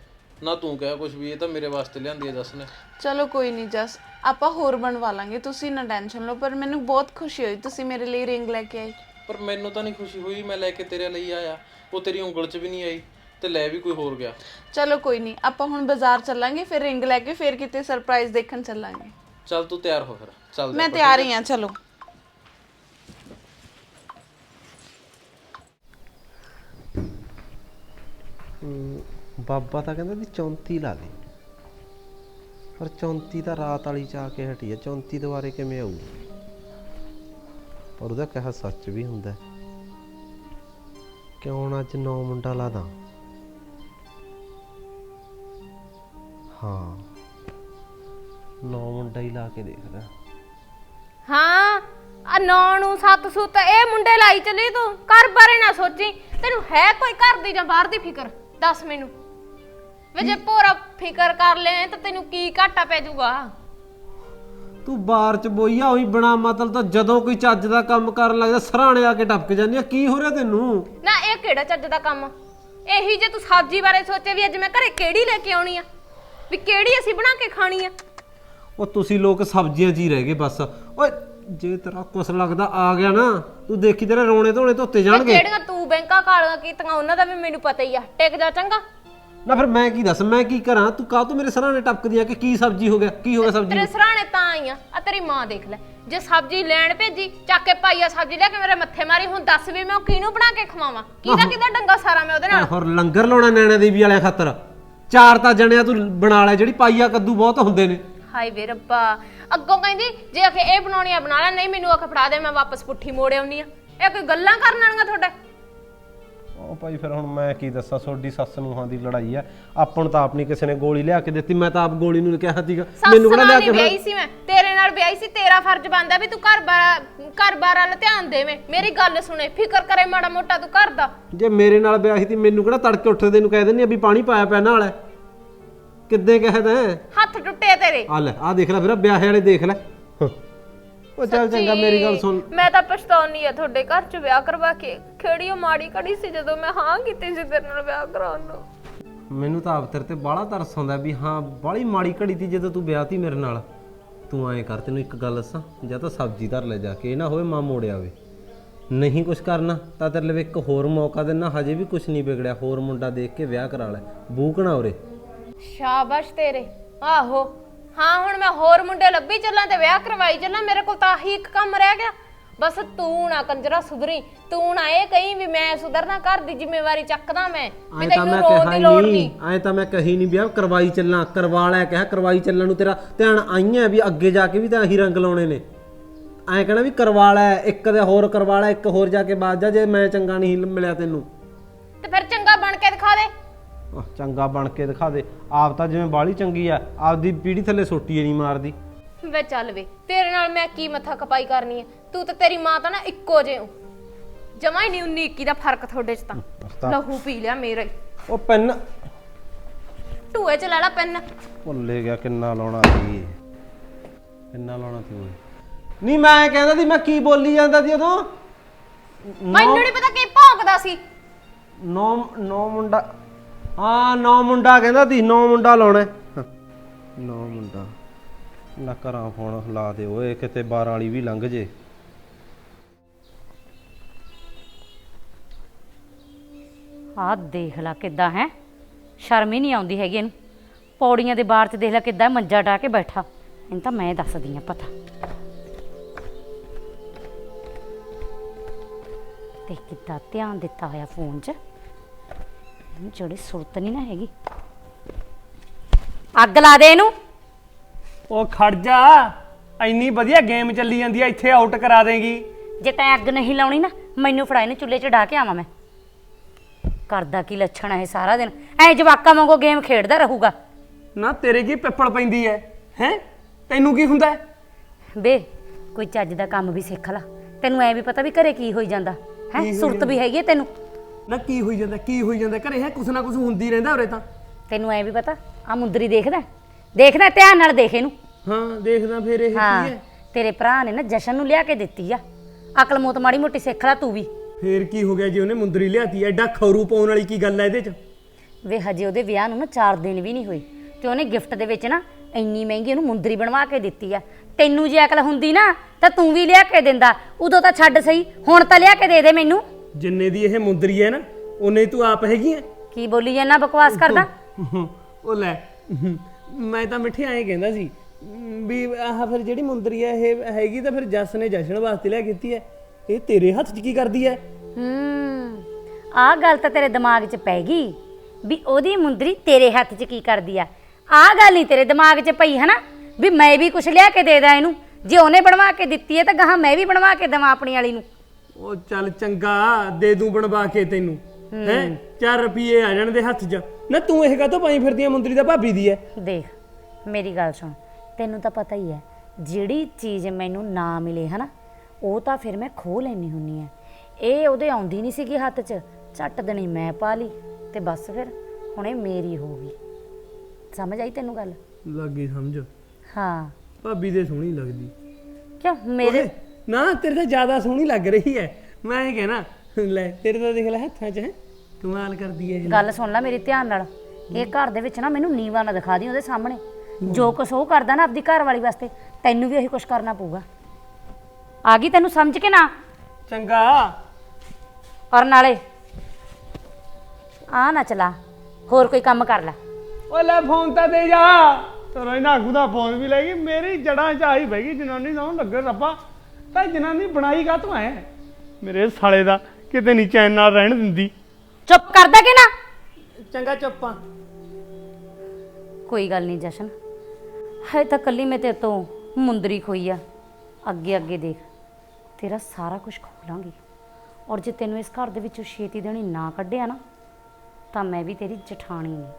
ਨਾ ਤੂੰ ਕਹਿਆ ਕੁਝ ਵੀ ਇਹ ਤਾਂ ਮੇਰੇ ਵਾਸਤੇ ਲਿਆਂਦੀ ਹੈ ਜਸ ਨੇ। ਚਲੋ ਕੋਈ ਨਹੀਂ ਜਸ ਆਪਾਂ ਹੋਰ ਬਣਵਾ ਲਾਂਗੇ। ਤੁਸੀਂ ਨਾ ਟੈਨਸ਼ਨ ਲਓ ਪਰ ਮੈਨੂੰ ਬਹੁਤ ਖੁਸ਼ੀ ਹੋਈ ਤੁਸੀਂ ਮੇਰੇ ਲਈ ਰਿੰਗ ਲੈ ਕੇ ਆਏ। ਪਰ ਮੈਨੂੰ ਤਾਂ ਨਹੀਂ ਖੁਸ਼ੀ ਹੋਈ ਮੈਂ ਲੈ ਕੇ ਤੇਰੇ ਲਈ ਆਇਆ। ਉਹ ਤੇਰੀ ਉਂਗਲ 'ਚ ਵੀ ਨਹੀਂ ਆਈ। ਤੇ ਲੈ ਵੀ ਕੋਈ ਹੋਰ ਗਿਆ। ਚਲੋ ਕੋਈ ਨਹੀਂ ਆਪਾਂ ਹੁਣ ਬਾਜ਼ਾਰ ਚੱਲਾਂਗੇ ਫਿਰ ਰਿੰਗ ਲੈ ਕੇ ਫਿਰ ਕਿਤੇ ਸਰਪ੍ਰਾਈਜ਼ ਦੇਖਣ ਚੱਲਾਂਗੇ। ਚੱਲ ਤੂੰ ਤਿਆਰ ਹੋ ਫਿਰ ਚੱਲ ਮੈਂ ਤਿਆਰ ਹੀ? ਆ ਚਲੋ। ਬਾਬਾ ਤਾਂ ਕਹਿੰਦਾ ਵੀ 34 ਲਾ ਦੇ। ਪਰ 34 ਤਾਂ ਰਾਤ ਵਾਲੀ ਚ ਆ ਕੇ ਹਟੀ ਹੈ 34 ਦੁਬਾਰੇ ਕਿਵੇਂ ਆਊ ਪਰ ਉਹਦਾ ਕਿਹਾ ਸੱਚ ਵੀ ਹੁੰਦਾ। ਕਿਉਂ ਨਾ ਅੱਜ ਨੌ ਮੁੰਡਾ ਲਾ ਹਾਂ। ਨੌ ਮੁੰਡਾ ਹੀ ਲਾ ਕੇ ਦੇਖਦਾ। ਹਾਂ ਆ ਨੌ ਨੂੰ ਸੱਤ ਸੁੱਤ ਇਹ ਮੁੰਡੇ ਲਾਈ ਚਲੀ ਤੂੰ? ਘਰ ਬਾਰੇ ਨਾ ਸੋਚੀ। ਤੈਨੂੰ ਹੈ ਕੋਈ ਘਰ ਦੀ ਜਾਂ ਬਾਹਰ ਦੀ ਫਿਕਰ? ਦੱਸ ਮੈਨੂੰ। ਵੇ ਜੇ ਪੂਰਾ ਫਿਕਰ ਕਰ ਲੈ ਤਾਂ ਤੈਨੂੰ ਕੀ ਘਾਟਾ ਪੈ ਜਾਊਗਾ? ਤੂੰ ਬਾਹਰ ਚ ਬੋਈਆ ਉਹੀ ਬਣਾ ਮਤਲਬ ਤਾਂ ਜਦੋਂ ਕੋਈ ਚੱਜ ਦਾ ਕੰਮ ਕਰਨ ਲੱਗਦਾ ਸਰਾਣੇ ਆ ਕੇ ਟਪਕ ਜਾਂਦੀ ਆ। ਕੀ ਹੋ ਰਿਹਾ ਤੈਨੂੰ? ਨਾ ਇਹ ਕਿਹੜਾ ਚੱਜ ਦਾ ਕੰਮ? ਇਹੀ ਜੇ ਤੂੰ ਸਬਜ਼ੀ ਬਾਰੇ ਸੋਚੇ ਵੀ ਅੱਜ ਮੈਂ ਘਰੇ ਕਿਹੜੀ ਲੈ ਕੇ ਆਉਣੀ ਆ? ਵੀ ਕਿਹੜੀ ਅਸੀਂ ਬਣਾ ਕੇ ਖਾਣੀ ਆ? ਉਹ ਤੁਸੀਂ ਲੋਕ ਸਬਜ਼ੀਆਂ 'ਚ ਹੀ ਰਹਿ ਗਏ ਬਸ। ਓਏ ਜੇ ਤੇਰਾ ਕੁਛ ਲੱਗਦਾ ਆ ਗਿਆ ਨਾ ਤੂੰ ਦੇਖੀ ਤੇਰੇ ਰੋਣੇ ਧੋਣੇ ਧੋਤੇ ਜਾਣਗੇ। ਜਿਹੜੀਆਂ ਤੂੰ ਬੈਂਕਾਂ ਕਾਲੀਆਂ ਕੀਤੀਆਂ ਉਹਨਾਂ ਦਾ ਵੀ ਮੈਨੂੰ ਪਤਾ ਹੀ ਆ। ਟਿਕ ਜਾ ਚੰਗਾ। ਨਾ ਫਿਰ ਮੈਂ ਕੀ ਦੱਸ ਮੈਂ ਕੀ ਕਰਾਂ? ਤੂੰ ਕਾਹ ਤੂੰ ਮੇਰੇ ਸਰਾਣੇ ਟਪਕਦੀ ਆ ਕਿ ਕੀ ਸਬਜ਼ੀ ਹੋ ਗਿਆ ਕੀ ਹੋ ਗਿਆ ਸਬਜ਼ੀ ਤੇਰੇ ਨੂੰ? ਸਰਾਣੇ ਤਾਂ ਆਈ ਆ। ਆ ਤੇਰੀ ਮਾਂ ਦੇਖ ਲੈ ਜੇ ਸਬਜ਼ੀ ਲੈਣ ਭੇਜੀ ਚੱਕ ਕੇ ਪਾਈਆ ਸਬਜ਼ੀ ਲੈ ਕੇ ਮੇਰੇ ਮੱਥੇ ਮਾਰੀ ਹੁਣ ਦੱਸ ਵੀ ਮੈਂ ਉਹ ਕਿਹਨੂੰ ਬਣਾ ਕੇ ਖਵਾਵਾਂ? ਕਿਹਦਾ ਕਿਹਦਾ ਡੰਗਾ ਸਾਰਾ ਮੈਂ ਉਹਦੇ ਨਾਲ? ਹੋਰ ਲੰਗਰ ਲਾਉਣਾ ਨੈਣਾ ਦੇਵੀ ਵਾਲਿਆਂ ਖਾਤਰ। ਚਾਰ ਤਾਂ ਜਣਿਆ ਤੂੰ ਬਣਾ ਲੈ, ਜਿਹੜੀ ਪਾਈਆ ਕੱਦੂ ਬਹੁਤ ਹੁੰਦੇ ਨੇ। ਹਾਏ ਵੇ ਰੱਬਾ, ਅੱਗੋਂ ਕਹਿੰਦੀ, ਜੇ ਆਖੇ ਇਹ ਬਣਾਉਣੀ ਆ, ਬਣਾ ਲੈ, ਨਹੀਂ ਮੈਨੂੰ ਆਖੇ ਫੜਾ ਦੇ, ਮੈਂ ਵਾਪਸ ਪੁੱਠੀ ਮੋੜ ਆਉਣੀ ਆ। ਇਹ ਕੋਈ ਗੱਲਾਂ ਕਰਨ ਵਾਲੀਆਂ ਤੁਹਾਡੇ? ਉਹ ਭਾਈ ਫਿਰ ਹੁਣ ਮੈਂ ਕੀ ਦੱਸਾਂ ਤੁਹਾਡੀ ਸੱਸ ਨੂੰਹਾਂ ਦੀ ਲੜਾਈ ਆ। ਆਪਾਂ ਨੂੰ ਤਾਂ ਆਪਣੀ ਕਿਸੇ ਨੇ ਗੋਲੀ ਲਿਆ ਕੇ ਦਿੱਤੀ ਮੈਂ ਤਾਂ ਆਪ ਗੋਲੀ ਨੂੰ ਕਿਹਾ ਸੀਗਾ। ਮੈਨੂੰ ਕਿਹੜਾ ਲਿਆ ਕੇ ਵਿਆਹੀ ਸੀ ਮੈਂ। ਤੇਰੇ ਨਾਲ ਵਿਆਹੀ ਸੀ ਤੇਰਾ ਫਰਜ਼ ਬਣਦਾ ਵੀ ਤੂੰ ਘਰ ਬਾਰ ਘਰ ਬਾਰ ਵੱਲ ਧਿਆਨ ਦੇਵੇਂ। ਮੇਰੀ ਗੱਲ ਸੁਣੇ ਫਿਕਰ ਕਰੇ ਮਾੜਾ ਮੋਟਾ ਤੂੰ ਘਰ ਦਾ। ਜੇ ਮੇਰੇ ਨਾਲ ਵਿਆਹ ਸੀ ਮੈਨੂੰ ਕਿਹੜਾ ਤੜਕੇ ਉੱਠਦੇ ਨੂੰ ਕਹਿ ਦਿੰਦੀ ਆ ਵੀ ਪਾਣੀ ਪਾਇਆ ਪਿਆ ਨਾਲ। ਹੈ ਕਿੱਦੇ ਕਹਦਾ ਹੱਥ ਟੁੱਟੇ ਤੇਰੇ। ਆ ਲੈ ਆ ਦੇਖ ਲੈ ਵੀਰਾ ਵਿਆਹ ਵਾਲੇ ਦੇਖ ਲੈ। ਉਹ ਚੱਲ ਚੰਗਾ ਮੇਰੀ ਗੱਲ ਸੁਣ। ਮੈਂ ਤਾਂ ਪਛਤਾਉਣੀ ਆ ਤੁਹਾਡੇ ਘਰ 'ਚ ਵਿਆਹ ਕਰਵਾ ਕੇ। ਕਿਹੜੀ ਉਹ ਮਾੜੀ ਕੜੀ ਸੀ ਜਦੋਂ ਮੈਂ ਹਾਂ ਕੀਤੀ ਸੀ ਤੇਰੇ ਨਾਲ ਵਿਆਹ ਕਰਾਉਣ ਨੂੰ। ਮੈਨੂੰ ਤਾਂ ਆਪ ਤੇਰੇ ਤੇ ਬਾਹਲਾ ਤਰਸ ਆਉਂਦਾ ਵੀ ਹਾਂ ਬਾਹਲੀ ਮਾੜੀ ਘੜੀ ਤੀ ਜਦੋਂ ਤੂੰ ਵਿਆਹ ਤੀ ਮੇਰੇ ਨਾਲ। ਤੂੰ ਐਂ ਕਰ ਤੈਨੂੰ ਇੱਕ ਗੱਲ ਦੱਸਾਂ ਜਾਂ ਤਾਂ ਸਬਜ਼ੀ ਧਰ ਲੈ ਜਾ ਕੇ ਇਹ ਨਾ ਹੋਵੇ ਮਾਂ ਮੋੜਿਆ ਹੋਵੇ ਨਹੀਂ ਕੁਛ ਕਰਨਾ ਤਾਂ ਤੇਰੇ ਲਈ ਇੱਕ ਹੋਰ ਮੌਕਾ ਦੇਣਾ ਹਜੇ ਵੀ ਕੁਛ ਨਹੀਂ ਵਿਗੜਿਆ। ਹੋਰ ਮੁੰਡਾ ਦੇਖ ਕੇ ਵਿਆਹ ਕਰਾ ਲੈ। ਬੂਕਣਾ ਉਰੇ। ਸ਼ਾਬਾਸ਼ ਤੇਰੇ। ਆਹੋ। ਹਾਂ ਹੁਣ ਮੈਂ ਹੋਰ ਮੁੰਡੇ ਲੱਭੀ ਚੱਲਾਂ ਤੇ ਵਿਆਹ ਕਰਵਾਈ ਚੱਲਾਂ ਮੇਰੇ ਕੋਲ ਤਾਂ ਆਹੀ ਇੱਕ ਕੰਮ ਰਹਿ ਗਿਆ। ਬਸ ਤੂੰ ਨਾ ਕੰਜਰਾ ਸੁਧਰੀ ਤੂੰ ਨਾ ਇਹ ਕਹੀਂ ਵੀ ਮੈਂ ਸੁਧਰਨਾ ਘਰ ਦੀ ਜ਼ਿੰਮੇਵਾਰੀ ਚੱਕਦਾ ਮੈਂ ਵੀ ਐਂ ਤਾਂ ਤੈਨੂੰ ਮੈਂ ਰੋਣ ਕਿਹਾ ਦੀ ਲੋੜ ਨਹੀਂ ਨਹੀਂ। ਐਂ ਤਾਂ ਮੈਂ ਕਹੀ ਨਹੀਂ ਵਿਆਹ ਕਰਵਾਈ ਚੱਲਾਂ ਕਰਵਾ ਲੈ ਕਿਹਾ ਕਰਵਾਈ ਚੱਲਣ ਨੂੰ ਤੇਰਾ ਧਿਆਨ ਆਈਆਂ ਵੀ ਅੱਗੇ ਜਾ ਕੇ ਵੀ ਤਾਂ ਆਹੀ ਰੰਗ ਲਾਉਣੇ ਨੇ। ਐਂ ਕਹਿਣਾ ਵੀ ਕਰਵਾ ਲੈ ਇੱਕ ਦੇ ਹੋਰ ਕਰਵਾ ਲੈ ਇੱਕ ਹੋਰ ਜਾ ਕੇ ਬਾਅਦ ਜਾ ਜੇ ਮੈਂ ਚੰਗਾ ਨਹੀਂ ਮਿਲਿਆ ਤੈਨੂੰ। ਤੇ ਫਿਰ ਚੰਗਾ ਬਣ ਕੇ ਦਿਖਾ ਦੇ। ਆਹ, ਚੰਗਾ ਬਣ ਕੇ ਦਿਖਾ ਦੇ। ਆਪ ਤਾਂ ਜਿਵੇਂ ਬਾਲੀ ਚੰਗੀ ਆ ਆਪਦੀ ਪੀੜੀ ਥੱਲੇ ਸੋਟੀ ਨਹੀਂ ਮਾਰਦੀ। ਵੇ ਚੱਲ ਵੇ ਤੇਰੇ ਨਾਲ ਮੈਂ ਕੀ ਮੱਥਾ ਖਪਾਈ ਕਰਨੀ ਹੈ ਤੂੰ ਤੇ ਤੇਰੀ ਮਾਂ ਤਾਂ ਨਾ ਇੱਕੋ ਜਿਹੇ ਹੋ। ਜਮਾ ਹੀ ਨਹੀਂ 19 21 ਦਾ ਫ਼ਰਕ ਤੁਹਾਡੇ 'ਚ ਤਾਂ। ਲਹੂ ਪੀ ਲਿਆ ਮੇਰਾ। ਹੀ ਉਹ ਪੈਨ। ਟੂਏ ਚ ਲੈ ਲਾ ਪੈਨ। ਭੁੱਲੇ ਗਿਆ ਕਿੰਨਾ ਲਾਉਣਾ ਸੀ। ਕਿੰਨਾ ਲਾਉਣਾ ਸੀ ਓਏ ਨਹੀਂ ਮੈਂ ਕਹਿੰਦਾ ਸੀ ਮੈਂ ਕੀ ਬੋਲੀ ਜਾਂਦਾ ਸੀ ਉਦੋਂ? ਮੈਨੂੰ ਨਹੀਂ ਪਤਾ ਕੀ ਭੌਂਕਦਾ ਸੀ। ਨੌ ਨੌ ਮੁੰਡਾ ਹਾਂ ਨੌ ਮੁੰਡਾ ਕਹਿੰਦਾ ਸੀ ਨੌ ਮੁੰਡਾ ਲਾਉਣਾ। ਹੈ। ਨੌ ਮੁੰਡਾ। ਲਾ ਕਰਾਂ ਫੋਨ ਲਾ ਦੇ ਓਏ ਕਿਤੇ 12 ਵਾਲੀ ਵੀ ਲੰਘ ਜੇ। ਆਹ ਦੇਖ ਲੈ ਕਿੱਦਾਂ ਹੈ। ਸ਼ਰਮ ਹੀ ਨਹੀਂ ਆਉਂਦੀ ਹੈਗੀ ਇਹਨੂੰ। ਪੌੜੀਆਂ ਦੇ ਬਾਹਰ ਚ ਦੇਖ ਲੈ ਕਿੱਦਾਂ ਮੰਜਾ ਢਾ ਕੇ ਬੈਠਾ। ਇਹਨੂੰ ਤਾਂ ਮੈਂ ਦੱਸਦੀ ਆ ਪਤਾ। ਤੇ ਕਿੱਦਾਂ ਧਿਆਨ ਦਿੱਤਾ ਹੋਇਆ ਫੋਨ 'ਚ? ਜਿਹੜੀ ਸੁਰਤ ਨਹੀਂ ਨਾ ਹੈਗੀ। ਅੱਗ ਲਾ ਦੇ ਇਹਨੂੰ। ਉਹ ਖੜ ਜਾ। ਇੰਨੀ ਵਧੀਆ ਗੇਮ ਚੱਲੀ ਜਾਂਦੀ ਆ ਇੱਥੇ ਆਊਟ ਕਰਾ ਦੇਗੀ। ਜੇ ਤੈਂ ਅੱਗ ਨਹੀਂ ਲਾਉਣੀ ਨਾ ਮੈਨੂੰ ਫੜਾ ਇਹਨੂੰ ਚੁੱਲ੍ਹੇ 'ਚ ਢਾ ਕੇ ਆਵਾਂ ਮੈਂ। ਕਰਦਾ ਕੀ ਲੱਛਣ ਹੈ ਸਾਰਾ ਦਿਨ। ਐ ਜਵਾਕਾਂ ਵਾਂਗੂ ਗੇਮ ਖੇਡਦਾ ਰਹੂਗਾ। ਨਾ ਤੇਰੇ ਕੀ ਪਿੱਪਲ ਪੈਂਦੀ ਐ? ਹੈ? ਤੈਨੂੰ ਕੀ ਹੁੰਦਾ ਹੈ? ਬੇ ਕੋਈ ਚੱਜ ਦਾ ਕੰਮ ਵੀ ਸਿੱਖ ਲੈ। ਤੈਨੂੰ ਐ ਵੀ ਪਤਾ ਵੀ ਘਰੇ ਕੀ ਹੋਈ ਜਾਂਦਾ। ਹੈ? ਸੁਰਤ ਵੀ ਹੈਗੀ ਹੈ ਤੈਨੂੰ। ਨਾ ਕੀ ਹੋਈ ਜਾਂਦਾ ਕੀ ਹੋਈ ਜਾਂਦਾ ਘਰੇ ਹੈ ਕੁਛ ਨਾ ਕੁਛ ਹੁੰਦੀ ਰਹਿੰਦਾ ਉਰੇ ਤਾਂ। ਤੈਨੂੰ ਐ ਵੀ ਪਤਾ ਆ ਮੁੰਦਰੀ ਦੇਖਦਾ ਦੇਖਦਾ ਧਿਆਨ ਨਾਲ ਦੇਖ ਇਹਨੂੰ। ਹਾਂ ਦੇਖਦਾ ਫਿਰ ਇਹ ਹਾਂ ਕੀ ਹੈ ਤੇਰੇ ਭਰਾ ਨੇ ਨਾ ਜਸ਼ਨ ਨੂੰ ਲਿਆ ਕੇ ਦਿੱਤੀ ਆ। ਅਕਲ ਮੋਤ ਮਾੜੀ ਮੋਟੀ ਸਿੱਖ ਲੈ ਤੂੰ ਵੀ। ਫੇਰ ਕੀ ਹੋ ਗਿਆ ਜੇ ਉਹਨੇ ਮੁੰਦਰੀ ਲਿਆਤੀ ਐਡਾ ਖੌਰੂ ਪਾਉਣ ਵਾਲੀ ਕੀ ਗੱਲ ਐ ਇਹਦੇ ਚ? ਵੇ ਹਜੇ ਉਹਦੇ ਵਿਆਹ ਨੂੰ ਨਾ 4 ਦਿਨ ਵੀ ਨਹੀਂ ਹੋਏ। ਤੇ ਉਹਨੇ ਗਿਫਟ ਦੇ ਵਿੱਚ ਨਾ ਇੰਨੀ ਮਹਿੰਗੀ ਉਹਨੂੰ ਮੁੰਦਰੀ ਬਣਵਾ ਕੇ ਦਿੱਤੀ ਆ। ਤੈਨੂੰ ਜੇ ਅਕਲ ਹੁੰਦੀ ਨਾ ਤਾਂ ਤੂੰ ਵੀ ਲਿਆ ਕੇ ਦਿੰਦਾ। ਉਦੋਂ ਤਾਂ ਛੱਡ ਸਹੀ ਹੁਣ ਤਾਂ ਲਿਆ ਕੇ ਦੇ ਦੇ ਮੈਨੂੰ। ਜਿੰਨੇ ਦੀ ਇਹ ਮੁੰਦਰੀ ਐ ਨਾ ਉਹਨੇ ਤੂੰ ਆਪ ਹੈਗੀ ਐ। ਕੀ ਬੋਲੀ ਜਾਂਦਾ ਬਕਵਾਸ ਕਰਦਾ? ਉਹ ਲੈ ਮੈਂ ਤਾਂ ਮਿੱਠੇ ਐਂ ਕਹਿੰਦਾ ਸੀ ਵੀ ਆਹ ਫਿਰ ਜਿਹੜੀ ਮੁੰਦਰੀ ਐ ਇਹ ਹੈਗੀ ਤਾਂ ਫਿਰ ਜੱਸ ਨੇ ਜਸ਼ਨ ਵਾਸਤੇ ਲਿਆ ਕੀਤੀ ਐ। ਇਹ ਤੇਰੇ ਹੱਥ 'ਚ ਕੀ ਕਰਦੀ ਐ? ਹੂੰ ਆਹ ਗੱਲ ਤਾਂ ਤੇਰੇ ਦਿਮਾਗ 'ਚ ਪੈ ਗਈ ਵੀ ਉਹਦੀ ਮੁੰਦਰੀ ਤੇਰੇ ਹੱਥ 'ਚ ਕੀ ਕਰਦੀ ਆ ਆਹ ਗੱਲ ਨਹੀਂ ਤੇਰੇ ਦਿਮਾਗ 'ਚ ਪਈ ਹਨਾ ਵੀ ਮੈਂ ਵੀ ਕੁਝ ਲਿਆ ਕੇ ਦੇ ਦਾਂ ਇਹਨੂੰ ਜੇ ਉਹਨੇ ਬਣਵਾ ਕੇ ਦਿੱਤੀ ਹੈ ਤਾਂ ਗਾਹਾਂ ਮੈਂ ਵੀ ਬਣਵਾ ਕੇ ਦੇਵਾਂ ਆਪਣੀ ਵਾਲੀ ਨੂੰ। ਉਹ ਚੱਲ ਚੰਗਾ ਦੇ ਦੂੰ ਬਣਵਾ ਕੇ ਤੈਨੂੰ। ਹੈ। 4 ਰੁਪਏ ਆ ਜਾਣ ਦੇ ਹੱਥ 'ਚ। ਨਾ ਤੂੰ ਇਹ ਕਾਹਤੋਂ ਪਾਈ ਫਿਰਦੀ ਐ ਮੁੰਦਰੀ ਦਾ ਭਾਬੀ ਦੀ ਐ? ਦੇਖ ਮੇਰੀ ਗੱਲ ਸੁਣ। ਤੈਨੂੰ ਤਾਂ ਪਤਾ ਹੀ ਹੈ ਜਿਹੜੀ ਚੀਜ਼ ਮੈਨੂੰ ਨਾ ਮਿਲੇ ਹਨਾ ਉਹ ਤਾਂ ਫਿਰ ਮੈਂ ਖੋਹ ਲੈਣੀ ਹੁੰਨੀ ਆ ਇਹ ਉਹਦੇ ਆਉਂਦੀ ਨਹੀਂ ਸੀਗੀ ਹੱਥ 'ਚ। ਝੱਟ ਦਣੀ ਮੈਂ ਪਾ ਲਈ ਤੇ ਬਸ ਫਿਰ ਹੁਣ ਇਹ ਮੇਰੀ ਹੋ ਗਈ। ਸਮਝ ਆਈ ਤੈਨੂੰ ਗੱਲ? ਲੱਗੀ ਸਮਝ। ਹਾਂ। ਭਾਬੀ ਦੇ ਸੋਹਣੀ ਲੱਗਦੀ। ਕਿਉਂ? ਮੇਰੇ ਨਾ ਤੇਰੇ ਤਾਂ ਜ਼ਿਆਦਾ ਸੋਹਣੀ ਲੱਗ ਰਹੀ ਐ। ਮੈਂ ਇਹ ਕਹਿਣਾ ਲੈ ਤੇਰੇ ਤਾਂ ਦੇਖ ਲੈ ਹੱਥਾਂ 'ਚ ਹੈ ਕਮਾਲ ਕਰਦੀ ਐ ਜੀ ਗੱਲ ਸੁਣ ਲੈ ਮੇਰੀ ਧਿਆਨ ਨਾਲ। ਇਹ ਘਰ ਦੇ ਵਿੱਚ ਨਾ ਮੈਨੂੰ ਨੀਵਾ ਨਾ ਦਿਖਾ ਦੀ ਉਹਦੇ ਸਾਹਮਣੇ। ਜੋ ਕੁਛ ਉਹ ਕਰਦਾ ਨਾ ਆਪਦੀ ਘਰ ਵਾਲੀ ਵਾਸਤੇ ਤੈਨੂੰ ਵੀ ਉਹੀ ਕੁਛ ਕਰਨਾ ਪਊਗਾ। ਆ ਗਈ ਤੈਨੂੰ ਸਮਝ ਕੇ ਨਾ? ਚੰਗਾ। ਔਰ ਨਾਲੇ ਆ ਨਾ ਚਲਾ ਹੋਰ ਕੋਈ ਕੰਮ ਕਰ ਲੈ। ਓਏ ਲੈ ਫੋਨ ਤਾਂ ਦੇ ਜਾ। ਤੇਰਾ ਇਹਨਾਂ ਆਗੂ ਦਾ ਫੋਨ ਵੀ ਲੈ ਗਈ ਮੇਰੀ ਜੜਾਂ 'ਚ ਆਈ ਬੈਗੀ ਜਨਾਨੀ ਦਾ ਲੱਗੇ ਰੱਬਾ। ਤਾਂ ਜਨਾਨੀ ਬਣਾਈ ਕਾ ਤੂੰ ਐ ਮੇਰੇ ਸਾਲੇ ਦਾ ਕਿਤੇ ਨਹੀਂ ਚੈਨ ਨਾਲ ਰਹਿਣ ਦਿੰਦੀ। ਚੁੱਪ ਕਰਦਾ ਕਿ ਨਾ? ਚੰਗਾ ਚੁੱਪਾਂ ਕੋਈ ਗੱਲ ਨਹੀਂ ਜਸ਼ਨ। ਹੈ ਤਾਂ ਕੱਲੀ ਮੈਂ ਤੇਰੇ ਤੋਂ ਮੁੰਦਰੀ ਖੋਈ ਆ। ਅੱਗੇ ਅੱਗੇ ਦੇਖ। ਤੇਰਾ ਸਾਰਾ ਕੁਝ ਖੋਲਾਂਗੀ ਔਰ ਜੇ ਤੈਨੂੰ ਇਸ ਘਰ ਦੇ ਵਿੱਚੋਂ ਛੇਤੀ ਦੇਣੀ ਨਾ ਕੱਢਿਆ ਨਾ ਤਾਂ ਮੈਂ ਵੀ ਤੇਰੀ ਜਠਾਣੀ ਨਹੀਂ